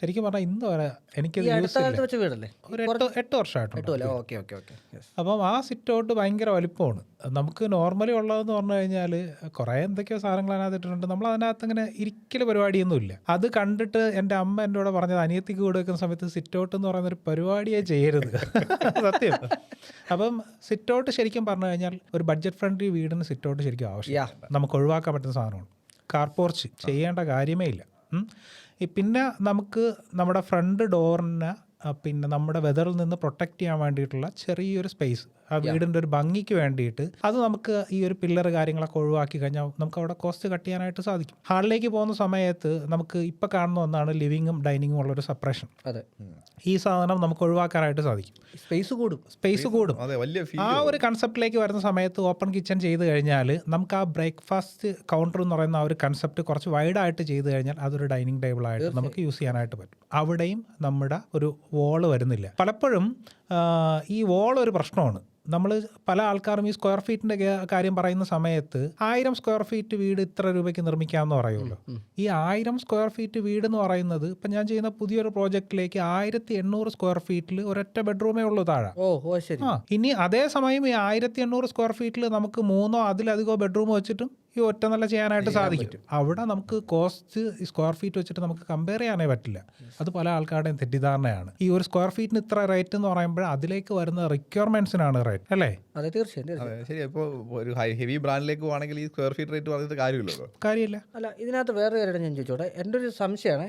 ശരിക്കും പറഞ്ഞാൽ ഇന്ന് വരെ എനിക്ക് ഒരു എട്ട് എട്ട് വർഷമായിട്ടുണ്ട് അപ്പം ആ സിറ്റ് ഔട്ട് ഭയങ്കര വലിപ്പമാണ്. നമുക്ക് നോർമലി ഉള്ളതെന്ന് പറഞ്ഞു കഴിഞ്ഞാൽ കുറേ എന്തൊക്കെയോ സാധനങ്ങൾ അതിനകത്ത് ഇട്ടിട്ടുണ്ട്. നമ്മൾ അതിനകത്ത് ഇങ്ങനെ ഇരിക്കൽ പരിപാടിയൊന്നുമില്ല അത് കണ്ടിട്ട് എന്റെ അമ്മ എന്റെ കൂടെ പറഞ്ഞത് അനിയത്തിക്ക് കൂടെ വെക്കുന്ന സമയത്ത് സിറ്റ് ഔട്ട് എന്ന് പറയുന്ന ഒരു പരിപാടിയെ ചെയ്യരുത്. *laughs* സത്യം. അപ്പം സിറ്റ് ഔട്ട് ശരിക്കും പറഞ്ഞു കഴിഞ്ഞാൽ ഒരു ബഡ്ജറ്റ് ഫ്രണ്ട്ലി വീടിന് സിറ്റ് ഔട്ട് ശരിക്കും ആവശ്യം നമുക്ക് ഒഴിവാക്കാൻ പറ്റുന്ന സാധനമാണ്. കാർ പോർച്ച് ചെയ്യേണ്ട കാര്യമേ ഇല്ല. പിന്നെ നമുക്ക് നമ്മുടെ ഫ്രണ്ട് ഡോറിന് പിന്നെ നമ്മുടെ വെതറിൽ നിന്ന് പ്രൊട്ടക്റ്റ് ചെയ്യാൻ വേണ്ടിയിട്ടുള്ള ചെറിയൊരു സ്പേസ് ആ വീടിന്റെ ഒരു ഭംഗിക്ക് വേണ്ടിയിട്ട് അത് നമുക്ക് ഈ ഒരു പില്ലർ കാര്യങ്ങളൊക്കെ ഒഴിവാക്കി കഴിഞ്ഞാൽ നമുക്ക് അവിടെ കോസ്റ്റ് കട്ട് ചെയ്യാനായിട്ട് സാധിക്കും. ഹാളിലേക്ക് പോകുന്ന സമയത്ത് നമുക്ക് ഇപ്പം കാണുന്ന ഒന്നാണ് ലിവിങ്ങും ഡൈനിങ്ങും ഉള്ളൊരു സെപ്പറേഷൻ അതെ. ഈ സാധനം നമുക്ക് ഒഴിവാക്കാനായിട്ട് സാധിക്കും. സ്പേസ് കൂടും. സ്പേസ് കൂടും. ആ ഒരു കൺസെപ്റ്റിലേക്ക് വരുന്ന സമയത്ത് ഓപ്പൺ കിച്ചൺ ചെയ്ത് കഴിഞ്ഞാൽ നമുക്ക് ആ ബ്രേക്ക്ഫാസ്റ്റ് കൗണ്ടർ എന്ന് പറയുന്ന ആ ഒരു കൺസെപ്റ്റ് കുറച്ച് വൈഡായിട്ട് ചെയ്ത് കഴിഞ്ഞാൽ അതൊരു ഡൈനിങ് ടേബിൾ ആയിട്ട് നമുക്ക് യൂസ് ചെയ്യാനായിട്ട് പറ്റും. അവിടെയും നമ്മുടെ ഒരു വോൾ വരുന്നില്ല. പലപ്പോഴും ഈ വോൾ ഒരു പ്രശ്നമാണ്. നമ്മൾ പല ആൾക്കാരും ഈ സ്ക്വയർ ഫീറ്റിന്റെ കാര്യം പറയുന്ന സമയത്ത് ആയിരം സ്ക്വയർ ഫീറ്റ് വീട് ഇത്ര രൂപയ്ക്ക് നിർമ്മിക്കാമെന്ന് പറയുമല്ലോ ഈ ആയിരം സ്ക്വയർ ഫീറ്റ് വീട് എന്ന് പറയുന്നത് ഇപ്പം ഞാൻ ചെയ്യുന്ന പുതിയൊരു പ്രോജക്റ്റിലേക്ക് ആയിരത്തി എണ്ണൂറ് സ്ക്വയർ ഫീറ്റിൽ ഒരൊറ്റ ബെഡ്റൂമേ ഉള്ളൂ താഴെ. ഓ ശരി. ഇനി അതേസമയം ഈ ആയിരത്തി എണ്ണൂറ് സ്ക്വയർ ഫീറ്റിൽ നമുക്ക് മൂന്നോ അതിലധികമോ ബെഡ്റൂം വെച്ചിട്ടും ഈ ഒറ്റ നല്ല ചെയ്യാനായിട്ട് സാധിക്കും. അവിടെ നമുക്ക് കോസ്റ്റ് സ്ക്വയർ ഫീറ്റ് വെച്ചിട്ട് നമുക്ക് കമ്പയർ ചെയ്യാനേ പറ്റില്ല. അത് പല ആൾക്കാരുടെയും തെറ്റിദ്ധാരണയാണ്. ഈ ഒരു സ്ക്വയർ ഫീറ്റിന് ഇത്ര റേറ്റ് എന്ന് പറയുമ്പോൾ അതിലേക്ക് വരുന്ന റിക്വയർമെന്റ്സിനാണ് റേറ്റ് അല്ലേ? അതെ തീർച്ചയായും ശരി ഇപ്പോൾ ഒരു ഹെവി ബ്രാൻഡിലേക്ക് പോകണമെങ്കിൽ ഈ സ്ക്വയർ ഫീറ്റ് റേറ്റ് പറഞ്ഞിട്ട് കാര്യമില്ലല്ലോ. കാര്യമില്ല. അല്ല ഇതിനകത്ത് വേറെ കാര്യം ഞാൻ ചോദിച്ചോട്ടെ. എന്റെ ഒരു സംശയമാണ്.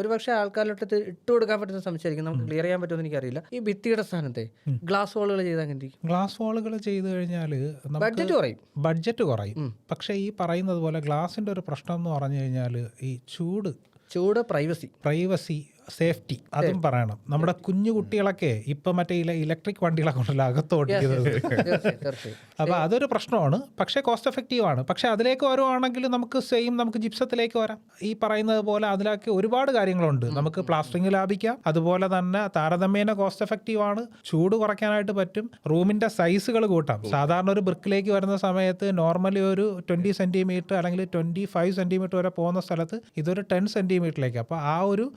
ഒരുപക്ഷെ ആൾക്കാരിലോട്ട് ഇത് ഇട്ട് കൊടുക്കാൻ പറ്റുന്ന സംശയമായിരിക്കും. നമുക്ക് ക്ലിയർ ചെയ്യാൻ പറ്റുമെന്ന് എനിക്കറിയില്ല. ഈ ഭിത്തിയുടെ സ്ഥാനത്തെ ഗ്ലാസ് വാളുകൾ ചെയ്താൽ ഗ്ലാസ് വാളുകൾ ചെയ്ത് കഴിഞ്ഞാൽ നമുക്ക് ബഡ്ജറ്റ് കുറയും. ബഡ്ജറ്റ് കുറയും. പക്ഷേ ഈ പറയുന്നത് പോലെ ഗ്ലാസിന്റെ ഒരു പ്രശ്നം എന്ന് പറഞ്ഞു കഴിഞ്ഞാൽ ഈ ചൂട് ചൂട് പ്രൈവസി പ്രൈവസി സേഫ്റ്റി അതും പറയണം. നമ്മുടെ കുഞ്ഞു കുട്ടികളൊക്കെ ഇപ്പൊ മറ്റേ ഇല ഇലക്ട്രിക് വണ്ടികളൊക്കെ ഉണ്ടല്ലോ അകത്ത് ഓടിക്കുന്നത്? തീർച്ചയായും തീർച്ചയായും അപ്പോൾ അതൊരു പ്രശ്നമാണ് പക്ഷേ കോസ്റ്റ് എഫക്റ്റീവ് ആണ്. പക്ഷേ അതിലേക്ക് വരുവാണെങ്കിൽ നമുക്ക് സെയിം നമുക്ക് ജിപ്സത്തിലേക്ക് വരാം. ഈ പറയുന്നത് പോലെ അതിലൊക്കെ ഒരുപാട് കാര്യങ്ങളുണ്ട്. നമുക്ക് പ്ലാസ്റ്ററിംഗ് ലാഭിക്കാം. അതുപോലെ തന്നെ താരതമ്യേന കോസ്റ്റ് എഫക്റ്റീവ് ആണ്. ചൂട് കുറയ്ക്കാനായിട്ട് പറ്റും. റൂമിന്റെ സൈസുകൾ കൂട്ടാം. സാധാരണ ഒരു ബ്രിക്കിലേക്ക് വരുന്ന സമയത്ത് നോർമലി ഒരു ട്വന്റി സെന്റിമീറ്റർ അല്ലെങ്കിൽ ട്വന്റി ഫൈവ് സെന്റിമീറ്റർ വരെ പോകുന്ന സ്ഥലത്ത് ഇതൊരു ടെൻ സെന്റിമീറ്ററിലേക്ക് അപ്പോൾ ആ ഒരു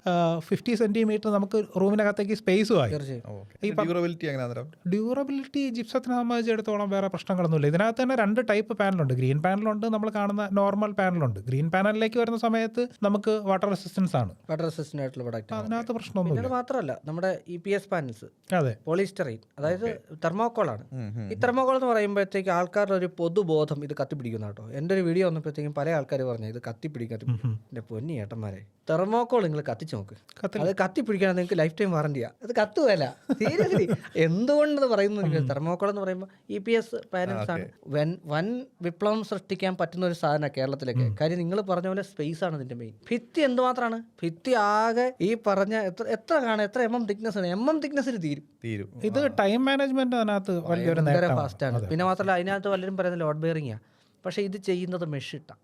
ഫിഫ്റ്റി സെന്റിമീറ്റർ നമുക്ക് റൂമിനകത്തേക്ക് സ്പേസും ആയി. ഈ ഡ്യൂറബിലിറ്റി ഡ്യൂറബിലിറ്റി ജിപ്സത്തിനെ സംബന്ധിച്ചിടത്തോളം വേറെ പ്രശ്നങ്ങളൊന്നുമില്ല. ഇതിനകത്ത് തന്നെ രണ്ട് ടൈപ്പ് പാനലുണ്ട് ഗ്രീൻ പാനലുണ്ട് നമ്മൾ കാണുന്ന നോർമൽ പാനലുണ്ട് ഗ്രീൻ പാനലിലേക്ക് വരുന്ന സമയത്ത് നമുക്ക് വാട്ടർ റെസിസ്റ്റൻസ് ആണ്. വാട്ടർ റെസിസ്റ്റന്റ് ആയിട്ടുള്ള പ്രൊഡക്റ്റ് അതിനകത്ത് പ്രശ്നമൊന്നുമില്ല. മാത്രമല്ല നമ്മുടെ ഇ പി എസ് പാനൽസ് അതെ. പോളിസ്റ്ററൈൻ അതായത് തെർമോക്കോൾ ആണ്. ഈ തെർമോക്കോൾ എന്ന് പറയുമ്പോഴത്തേക്ക് ആൾക്കാരുടെ ഒരു പൊതുബോധം ഇത് കത്തിപ്പിടിക്കുന്ന കേട്ടോ. എന്റെ ഒരു വീഡിയോ വന്നപ്പോഴത്തേക്കും പല ആൾക്കാർ പറഞ്ഞു ഇത് കത്തിപ്പിടിക്കും. കത്തിപ്പിടിക്കും എന്റെ പൊന്നി ഏട്ടന്മാരെ. തെർമോക്കോൾ നിങ്ങൾ കത്തിച്ച് നോക്ക്. അത് കത്തി പിടിക്കാൻ നിങ്ങൾക്ക് ലൈഫ് ടൈം വാറണ്ടിയാ അത് കത്തുവല്ല സീരിയസ്ലി എന്തുകൊണ്ടെന്ന് പറയുന്നു തെർമോക്കോൾ എന്ന് പറയുമ്പോൾ ഇ പി എസ് പാനൽസ് ആണ്. വൻ വൻ വിപ്ലവം സൃഷ്ടിക്കാൻ പറ്റുന്ന ഒരു സാധനമാണ് കേരളത്തിലേക്ക്. കാര്യം നിങ്ങൾ പറഞ്ഞ പോലെ സ്പേസ് ആണ് ഇതിന്റെ മെയിൻ ഭിത്തി എന്തുമാത്രമാണ്? ഭിത്തി ആകെ ഈ പറഞ്ഞ എത്ര എത്ര കാണാം? എത്ര എം എം തിക്നെസ് ആണ്? എം എം തിക്നെസ്സിൽ തീരും. തീരും. ഇത് ടൈം മാനേജ്മെന്റ് അതിനകത്ത് വലിയൊരു ഫാസ്റ്റ് ആണ്. പിന്നെ മാത്രമല്ല അതിനകത്ത് പലരും പറയുന്ന ലോഡ് ബെയറിംഗാ പക്ഷേ ഇത് ചെയ്യുന്നത് മെഷ് ഇട്ടാ.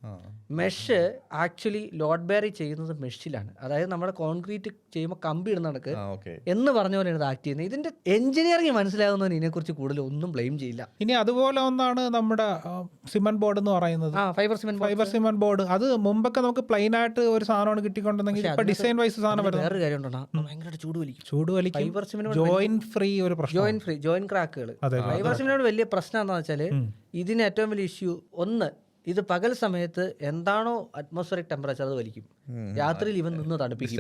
മെഷ് ആക്ച്വലി ലോഡ് ബെയറി ചെയ്യുന്നത് മെഷിലാണ് അതായത് നമ്മുടെ കോൺക്രീറ്റ് ചെയ്യുമ്പോൾ കമ്പി ഇടുന്ന കണക്ക് എന്ന് പറഞ്ഞ പോലെയാണ് ഇത് ആക്ട് ചെയ്യുന്നത്. ഇതിന്റെ എഞ്ചിനീയറിംഗ് മനസ്സിലാകുന്നവന് ഇതിനെക്കുറിച്ച് കൂടുതൽ ഒന്നും ബ്ലെയിം ചെയ്യില്ല. ഇനി അതുപോലെ ഒന്നാണ് നമ്മുടെ സിമന്റ് ബോർഡ് എന്ന് പറയുന്നത്. Fibre cement fibre cement board അത് മുമ്പൊക്കെ നമുക്ക് പ്ലെയിൻ ആയിട്ട് ഒരു സാധനമാണ് കിട്ടിക്കൊണ്ടെങ്കിൽ ഇപ്പൊ ഡിസൈൻ വൈസ് സാധനം വരുന്നത്. വേറൊരു കാര്യം ഉണ്ടോ ചൂട് വലിക്കും. ചൂട് വലിക്കും. ഫൈബർ സിമെന്റ് ജോയിൻ ഫ്രീ ഒരു പ്രശ്നം. ജോയിൻ ഫ്രീ ജോയിൻ ക്രാക്കുകൾ ഫൈബർ സിമെന്റിനോട് വലിയ പ്രശ്നം എന്താണെന്ന് വെച്ചാൽ ഇതിന് ഏറ്റവും വലിയ ഇഷ്യൂ ഒന്ന് ഇത് പകൽ സമയത്ത് എന്താണോ അറ്റ്മോസ്ഫിയറിക് ടെമ്പറേച്ചർ അത് വലിക്കും. രാത്രിയിൽ ഇവൻ നിന്ന് തണുപ്പിക്കും.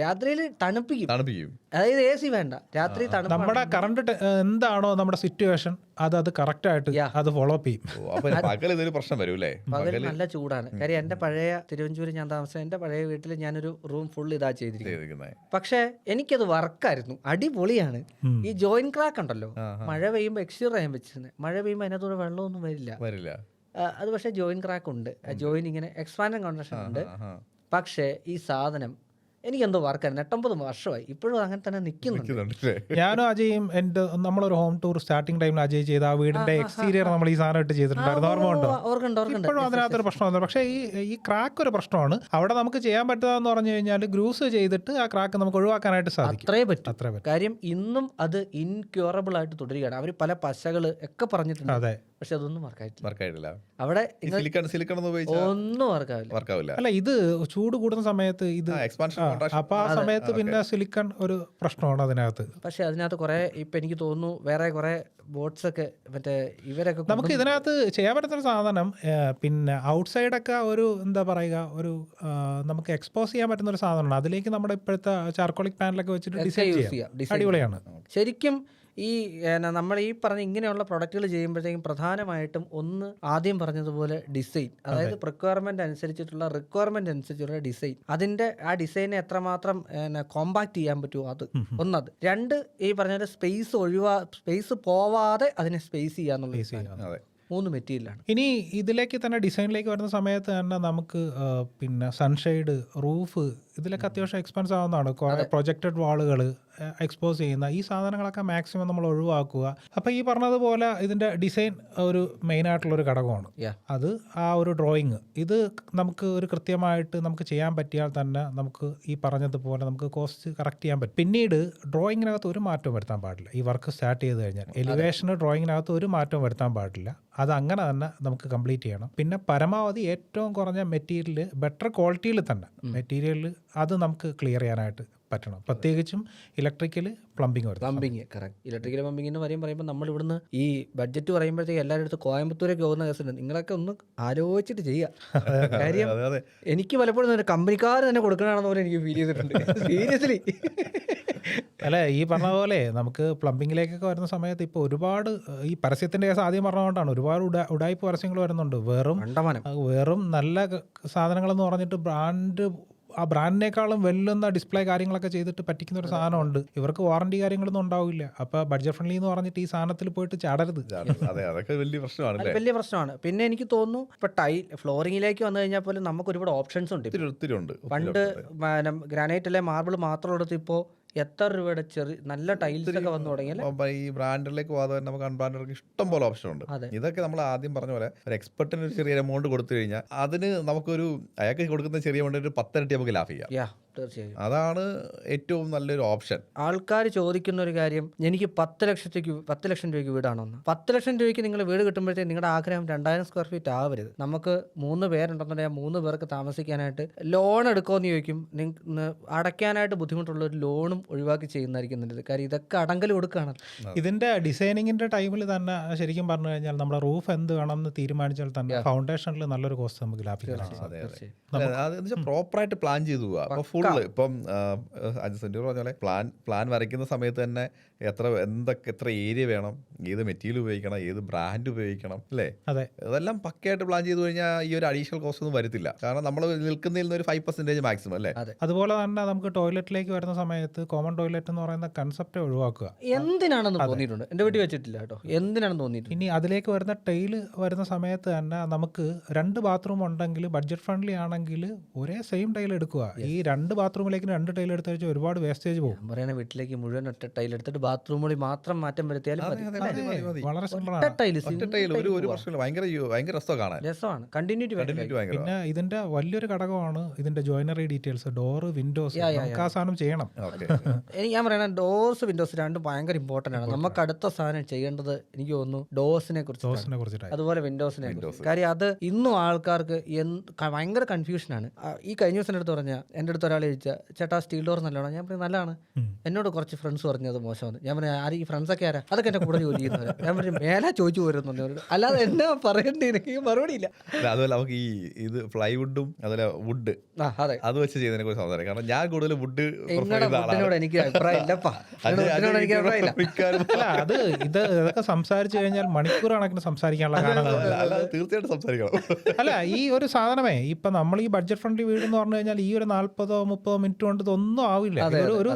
രാത്രിയിൽ തണുപ്പിക്കും. തണുപ്പിക്കും. അതായത് എ സി വേണ്ട. രാത്രി തണുപ്പ് നമ്മുടെ കറണ്ട് എന്താണോ നമ്മുടെ സിറ്റുവേഷൻ അത് അത് കറക്റ്റ് ആയിട്ട് അത് ഫോളോ അപ്പ് ചെയ്യും പ്രശ്നം വരും അല്ലേ? പകൽ നല്ല ചൂടാണ്. കാര്യം എന്റെ പഴയ തിരുവഞ്ചൂര് ഞാൻ താമസം എന്റെ പഴയ വീട്ടിൽ ഞാനൊരു റൂം ഫുൾ ഇതാ ചെയ്തിരിക്കുന്നത് പക്ഷേ എനിക്കത് വർക്കായിരുന്നു അടിപൊളിയാണ്. ഈ ജോയിൻ ക്രാക്ക് ഉണ്ടല്ലോ. മഴ പെയ്യുമ്പോൾ എക്സ്റ്റീർ ചെയ്യാൻ വെച്ചിരുന്നത് മഴ പെയ്യുമ്പോൾ അതിനകത്തൂടെ വെള്ളമൊന്നും വരില്ല. വരില്ല. അത് പക്ഷേ ജോയിൻ ക്രാക്ക് ഉണ്ട്. ജോയിൻ ഇങ്ങനെ എക്സ്പാൻഷൻ കോൺട്രാക്ഷൻ ഉണ്ട്. പക്ഷേ ഈ സാധനം എനിക്കെന്തോ വർക്കായിരുന്നു എട്ടൊമ്പത് വർഷമായി. ഇപ്പോഴും അങ്ങനെ തന്നെ നിൽക്കുന്നുണ്ട്? *laughs* ഞാനും അജയും എന്റെ നമ്മളൊരു ഹോം ടൂർ സ്റ്റാർട്ടിംഗ് ടൈമിൽ അജയ് ചെയ്ത ആ വീടിന്റെ എക്സ്റ്റീരിയർ നമ്മൾ ഈ സാധനം ഇട്ട് ചെയ്തിട്ടുണ്ടായിരുന്നു ഓർമ്മ ഉണ്ടോ? പ്രശ്നം ഇപ്പോഴും അതിനകത്തൊരു പ്രശ്നമൊന്നുമില്ല പക്ഷേ ഈ ഈ ക്രാക്ക് ഒരു പ്രശ്നമാണ്. അവിടെ നമുക്ക് ചെയ്യാൻ പറ്റുന്നതെന്ന് പറഞ്ഞു കഴിഞ്ഞാൽ ഗ്രൂസ് ചെയ്തിട്ട് ആ ക്രാക്ക് നമുക്ക് ഒഴിവാക്കാനായിട്ട് സാധിക്കും. അത്രേ പറ്റും. അത്രേ പറ്റും. കാര്യം ഇന്നും അത് ഇൻക്യൂറബിൾ ആയിട്ട് തുടരുകയാണ്. അവർ പല പശകൾ ഒക്കെ പറഞ്ഞിട്ടുണ്ട്. അതെ. പക്ഷെ അതൊന്നും വർക്കായിട്ടില്ല. വർക്കായിട്ടില്ല. അവിടെ സിലിക്കൺ സിലിക്കൺ ഒന്നും വർക്കാവില്ല. വർക്കാവില്ല. അല്ല ഇത് ചൂട് കൂടുന്ന സമയത്ത് ഇത് എക്സ്പാൻഷൻ അപ്പൊ ആ സമയത്ത് പിന്നെ സിലിക്കൺ ഒരു പ്രശ്നമാണ് അതിനകത്ത്. പക്ഷെ അതിനകത്ത് കുറെ ഇപ്പൊ എനിക്ക് തോന്നുന്നു വേറെ കുറെ ബോട്ട്സ് ഒക്കെ മറ്റേ ഇവരൊക്കെ നമുക്ക് ഇതിനകത്ത് ചെയ്യാൻ പറ്റുന്ന ഒരു സാധനം പിന്നെ ഔട്ട്സൈഡ് ഒക്കെ ഒരു എന്താ പറയുക ഒരു നമുക്ക് എക്സ്പോസ് ചെയ്യാൻ പറ്റുന്ന ഒരു സാധനമാണ്. അതിലേക്ക് നമ്മുടെ ഇപ്പോഴത്തെ ചാർക്കോളിക് പാനലൊക്കെ വെച്ചിട്ട് ഡിസൈൻ ചെയ്യാം. അടിപൊളിയാണ്. ശരിക്കും ഈ നമ്മൾ ഈ പറഞ്ഞ ഇങ്ങനെയുള്ള പ്രൊഡക്റ്റുകൾ ചെയ്യുമ്പോഴത്തേക്കും പ്രധാനമായിട്ടും ഒന്ന് ആദ്യം പറഞ്ഞതുപോലെ ഡിസൈൻ. അതായത് റിക്വയർമെന്റ് അനുസരിച്ചിട്ടുള്ള റിക്വയർമെന്റ് അനുസരിച്ചുള്ള ഡിസൈൻ. അതിന്റെ ആ ഡിസൈനെ എത്രമാത്രം കോമ്പാക്ട് ചെയ്യാൻ പറ്റുമോ അത്. ഒന്നത്. രണ്ട് ഈ പറഞ്ഞ സ്പേസ് ഒഴിവാ സ്പേസ് പോവാതെ അതിനെ സ്പേസ് ചെയ്യാന്നുള്ള മൂന്ന് മെറ്റീരിയലാണ് ഇനി ഇതിലേക്ക് തന്നെ ഡിസൈനിലേക്ക് വരുന്ന സമയത്ത് തന്നെ നമുക്ക് പിന്നെ സൺഷെയ്ഡ് റൂഫ് ഇതിലൊക്കെ അത്യാവശ്യം എക്സ്പെൻസ് ആവുന്നതാണ്. കുറേ പ്രൊജക്റ്റഡ് വാളുകൾ എക്സ്പോസ് ചെയ്യുന്ന ഈ സാധനങ്ങളൊക്കെ മാക്സിമം നമ്മൾ ഒഴിവാക്കുക. അപ്പോൾ ഈ പറഞ്ഞതുപോലെ ഇതിന്റെ ഡിസൈൻ ഒരു മെയിൻ ആയിട്ടുള്ളൊരു ഘടകമാണ്. അത് ആ ഒരു ഡ്രോയിങ് ഇത് നമുക്ക് ഒരു കൃത്യമായിട്ട് നമുക്ക് ചെയ്യാൻ പറ്റിയാൽ തന്നെ നമുക്ക് ഈ പറഞ്ഞതുപോലെ നമുക്ക് കോസ്റ്റ് കറക്റ്റ് ചെയ്യാൻ പറ്റും. പിന്നീട് ഡ്രോയിങ്ങിനകത്ത് ഒരു മാറ്റവും വരുത്താൻ പാടില്ല. ഈ വർക്ക് സ്റ്റാർട്ട് ചെയ്ത് കഴിഞ്ഞാൽ എലിവേഷന് ഡ്രോയിങ്ങിനകത്ത് ഒരു മാറ്റവും വരുത്താൻ പാടില്ല. അത് അങ്ങനെ തന്നെ നമുക്ക് കംപ്ലീറ്റ് ചെയ്യണം. പിന്നെ പരമാവധി ഏറ്റവും കുറഞ്ഞ മെറ്റീരിയൽ ബെറ്റർ ക്വാളിറ്റിയിൽ തന്നെ. മെറ്റീരിയൽ അത് നമുക്ക് ക്ലിയർ ചെയ്യാനായിട്ട് പറ്റണം. പ്രത്യേകിച്ചും ഇലക്ട്രിക്കൽ പ്ലംബിംഗ് വരുന്നത്. പ്ലംബിംഗ് കറക്റ്റ് ഇലക്ട്രിക്കൽ പമ്പിങ് എന്ന് പറയുമ്പോൾ പറയുമ്പോൾ നമ്മൾ ഇവിടുന്ന് ഈ ബഡ്ജറ്റ് പറയുമ്പോഴത്തേക്ക് എല്ലാവരും അടുത്ത് കോയമ്പത്തൂരൊക്കെ പോകുന്ന കേസുണ്ട് നിങ്ങളൊക്കെ ഒന്ന് ആലോചിച്ചിട്ട് ചെയ്യുക. കാര്യം എനിക്ക് പലപ്പോഴും ഒരു കമ്പനിക്കാർ തന്നെ കൊടുക്കണമെന്ന് പോലെ എനിക്ക് ഫീൽ ചെയ്തിട്ടുണ്ട്. സീരിയസ്ലി അല്ല ഈ പറഞ്ഞ പോലെ നമുക്ക് പ്ലംബിങ്ങിലേക്കൊക്കെ വരുന്ന സമയത്ത് ഇപ്പോൾ ഒരുപാട് ഈ പരസ്യത്തിന്റെ കേസ് ആദ്യം പറഞ്ഞുകൊണ്ടാണ് ഒരുപാട് ഉടാ ഉടായ്പ പരസ്യങ്ങൾ വരുന്നുണ്ട്. വെറും വെറും നല്ല സാധനങ്ങളെന്ന് പറഞ്ഞിട്ട് ബ്രാൻഡ് ആ ബ്രാൻഡിനേക്കാളും വെല്ലുന്ന ഡിസ്പ്ലേ കാര്യങ്ങളൊക്കെ ചെയ്തിട്ട് പറ്റിക്കുന്ന ഒരു സാധനമുണ്ട്. ഇവർക്ക് വാറണ്ടി കാര്യങ്ങളൊന്നും ഉണ്ടാവില്ല. അപ്പൊ ബഡ്ജറ്റ് ഫ്രണ്ട്ലി എന്ന് പറഞ്ഞിട്ട് ഈ സാധനത്തിൽ പോയിട്ട് ചാടരുത്. അതെ അതൊക്കെ വലിയ പ്രശ്നമാണ് വലിയ പ്രശ്നമാണ്. പിന്നെ എനിക്ക് തോന്നുന്നു ഇപ്പൊ ടൈൽ ഫ്ലോറിങ്ങിലേക്ക് വന്നു കഴിഞ്ഞാൽ പോലും നമുക്ക് ഒരുപാട് ഓപ്ഷൻസ് ഉണ്ട്. പണ്ട് ഗ്രാനൈറ്റ് അല്ലെ മാർബിൾ മാത്രം എടുത്ത് ഇപ്പോൾ എത്ര രൂപയുടെ ചെറിയ നല്ല ടൈൽസ് ഒക്കെ വന്നു തുടങ്ങിയാൽ ഈ ബ്രാൻഡിലേക്ക് പോകാതെ നമുക്ക് അൺബ്രാൻഡർക്ക് ഇഷ്ടം പോലെ ഓപ്ഷൻ ഉണ്ട്. ഇതൊക്കെ നമ്മൾ ആദ്യം പറഞ്ഞ പോലെ ഒരു എക്സ്പെർട്ടിന് ഒരു ചെറിയ എമൗണ്ട് കൊടുത്തു കഴിഞ്ഞാൽ അതിന് നമുക്കൊരു അയാൾക്ക് കൊടുക്കുന്ന ചെറിയ എമൗണ്ട് ഒരു പത്തിരട്ടി നമുക്ക് ലാഭം ചെയ്യാം തീർച്ചയായും. അതാണ് ഏറ്റവും നല്ലൊരു ഓപ്ഷൻ. ആൾക്കാർ ചോദിക്കുന്ന ഒരു കാര്യം എനിക്ക് പത്ത് ലക്ഷത്തേക്ക് പത്ത് ലക്ഷം രൂപയ്ക്ക് വീടാണോന്ന് പത്ത് ലക്ഷം രൂപയ്ക്ക് നിങ്ങൾ വീട് കിട്ടുമ്പോഴത്തേക്ക് നിങ്ങളുടെ ആഗ്രഹം രണ്ടായിരം സ്ക്വയർ ഫീറ്റ് ആവരുത്. നമുക്ക് മൂന്ന് പേരുണ്ടെന്നുണ്ടെങ്കിൽ മൂന്ന് പേർക്ക് താമസിക്കാനായിട്ട് ലോൺ എടുക്കുമെന്ന് ചോദിക്കും. അടയ്ക്കാനായിട്ട് ബുദ്ധിമുട്ടുള്ള ഒരു ലോണും ഒഴിവാക്കി ചെയ്യുന്നതായിരിക്കും നല്ലത്. കാര്യം ഇതൊക്കെ അടങ്കൽ കൊടുക്കുകയാണ് ഇതിന്റെ ഡിസൈനിങ്ങിന്റെ ടൈമിൽ തന്നെ ശരിക്കും പറഞ്ഞു കഴിഞ്ഞാൽ നമ്മുടെ റൂഫ് എന്ത് വേണം എന്ന് തീരുമാനിച്ചാൽ തന്നെ ഫൗണ്ടേഷനിൽ നല്ലൊരു കോസ്റ്റ് നമുക്ക് ലാഭിക്കാം. പ്രോപ്പറായിട്ട് പ്ലാൻ ചെയ്തു പോവുക അപ്പോൾ ഫുള്ള് ഇപ്പം അഞ്ച് സെന്റ് പറഞ്ഞ പോലെ പ്ലാൻ പ്ലാൻ വരയ്ക്കുന്ന സമയത്ത് തന്നെ എത്ര എന്തൊക്കെ എത്ര ഏരിയ വേണം ഏത് മെറ്റീരിയൽ ഉപയോഗിക്കണം ഏത് ബ്രാൻഡ് ഉപയോഗിക്കണം അല്ലേ? അതെ. അതെല്ലാം പക്കയായിട്ട് പ്ലാൻ ചെയ്തു കഴിഞ്ഞാൽ ഈ ഒരു അഡീഷണൽ കോസ്റ്റ് ഒന്നും വരത്തില്ല. കാരണം നമ്മൾ നിൽക്കുന്നതിൽ നിന്ന് ഒരു ഫൈവ് പെർസെന്റേജ് മാക്സിമം അല്ലേ? അതെ. അതുപോലെ തന്നെ നമുക്ക് ടോയ്ലറ്റിലേക്ക് വരുന്ന സമയത്ത് കോമൺ ടോയ്ലറ്റ് എന്ന് പറയുന്ന കൺസെപ്റ്റ് ഒഴിവാക്കുക. എന്തിനാണെന്ന് തോന്നിയിട്ടുണ്ട്? എന്റെ വീട്ടിൽ വെച്ചിട്ടില്ല കേട്ടോ. എന്തിനാണെന്ന് തോന്നിയിട്ടുണ്ട്? ഇനി അതിലേക്ക് വരുന്ന ടൈൽ വരുന്ന സമയത്ത് തന്നെ നമുക്ക് രണ്ട് ബാത്റൂം ഉണ്ടെങ്കിൽ ബഡ്ജറ്റ് ഫ്രണ്ട്ലി ആണെങ്കിൽ ഒരേ സെയിം ടൈൽ എടുക്കുക. ഈ രണ്ട് ബാത്റൂമിലേക്ക് രണ്ട് ടൈൽ എടുത്ത് വെച്ചാൽ ഒരുപാട് വേസ്റ്റേജ് പോകും. പറയുന്നത് വീട്ടിലേക്ക് മുഴുവൻ ഒറ്റ ടൈൽ എടുത്തിട്ട് ബാത്റൂമിൽ മാത്രം മാറ്റം വരുത്തിയാലും. വളരെ രസമാണ്. കണ്ടിന്യൂറ്റി പിന്നെ ഇതിന്റെ വലിയൊരു ഘടകമാണ് ഇതിന്റെ ജോയിനറി ഡീറ്റെയിൽസ് ഡോർ വിൻഡോസ് നമുക്ക് ആ സാധനം ചെയ്യണം. *laughs* എനിക്ക് ഞാൻ പറയണ ഡോർസ് വിൻഡോസ് രണ്ടും ഭയങ്കര ഇമ്പോർട്ടന്റ് ആണ്. നമുക്ക് അടുത്ത സാധനം ചെയ്യേണ്ടത് എനിക്ക് തോന്നുന്നു ഡോസിനെ കുറിച്ച് അതുപോലെ വിൻഡോസിനെ കുറിച്ച്. കാര്യം അത് ഇന്നും ആൾക്കാർക്ക് ഭയങ്കര കൺഫ്യൂഷനാണ് ഈ കഴിഞ്ഞ ദിവസം എടുത്ത് പറഞ്ഞാൽ പറഞ്ഞ എന്റെ അടുത്ത് ഒരാൾ ചോദിച്ചാൽ ചേട്ടാ സ്റ്റീൽ ഡോർ നല്ലതാണ് ഞാൻ പറഞ്ഞു നല്ലതാണ്. എന്നോട് കുറച്ച് ഫ്രണ്ട്സ് പറഞ്ഞത് മോശമാണ് ഞാൻ പറഞ്ഞു ആര് ഈ ഫ്രണ്ട്സ് ഒക്കെ ആരാ? അതൊക്കെ എന്റെ കൂടെ ജോലി ചെയ്യുന്നവരാ. ഞാൻ പറഞ്ഞു മേലെ ചോദിച്ചു പോരുന്നുണ്ട് അവരോട് അല്ലാതെ എന്നാ പറയണ്ടേ? എനിക്ക് മറുപടി ഇല്ല. അതുപോലെ നമുക്ക് ഈ ഇത് ഫ്ലൈവുഡും അതുപോലെ വുഡ് അതെ. അത് വെച്ച് ചെയ്യുന്നതിനെ കുറിച്ച് സംസാരിക്കാം. കാരണം ഞാൻ കൂടുതൽ വുഡ് എനിക്ക് അഭിപ്രായം ഇല്ലപ്പാ നിങ്ങളുടെ എനിക്ക് അഭിപ്രായം ഇല്ല. അല്ല അത് ഇത് ഇതൊക്കെ സംസാരിച്ചു കഴിഞ്ഞാൽ മണിക്കൂർ കണക്കിന് സംസാരിക്കാനുള്ള കാരണം തീർച്ചയായിട്ടും സംസാരിക്കണം. അല്ല ഈ ഒരു സാധനമേ ഇപ്പൊ നമ്മൾ ഈ ബഡ്ജറ്റ് ഫ്രണ്ട്ലി വീട് എന്ന് പറഞ്ഞു കഴിഞ്ഞാൽ ഈ ഒരു നാല്പതോ മുപ്പതോ മിനിറ്റ് കൊണ്ട് ഇതൊന്നും ആവില്ല. ഒരു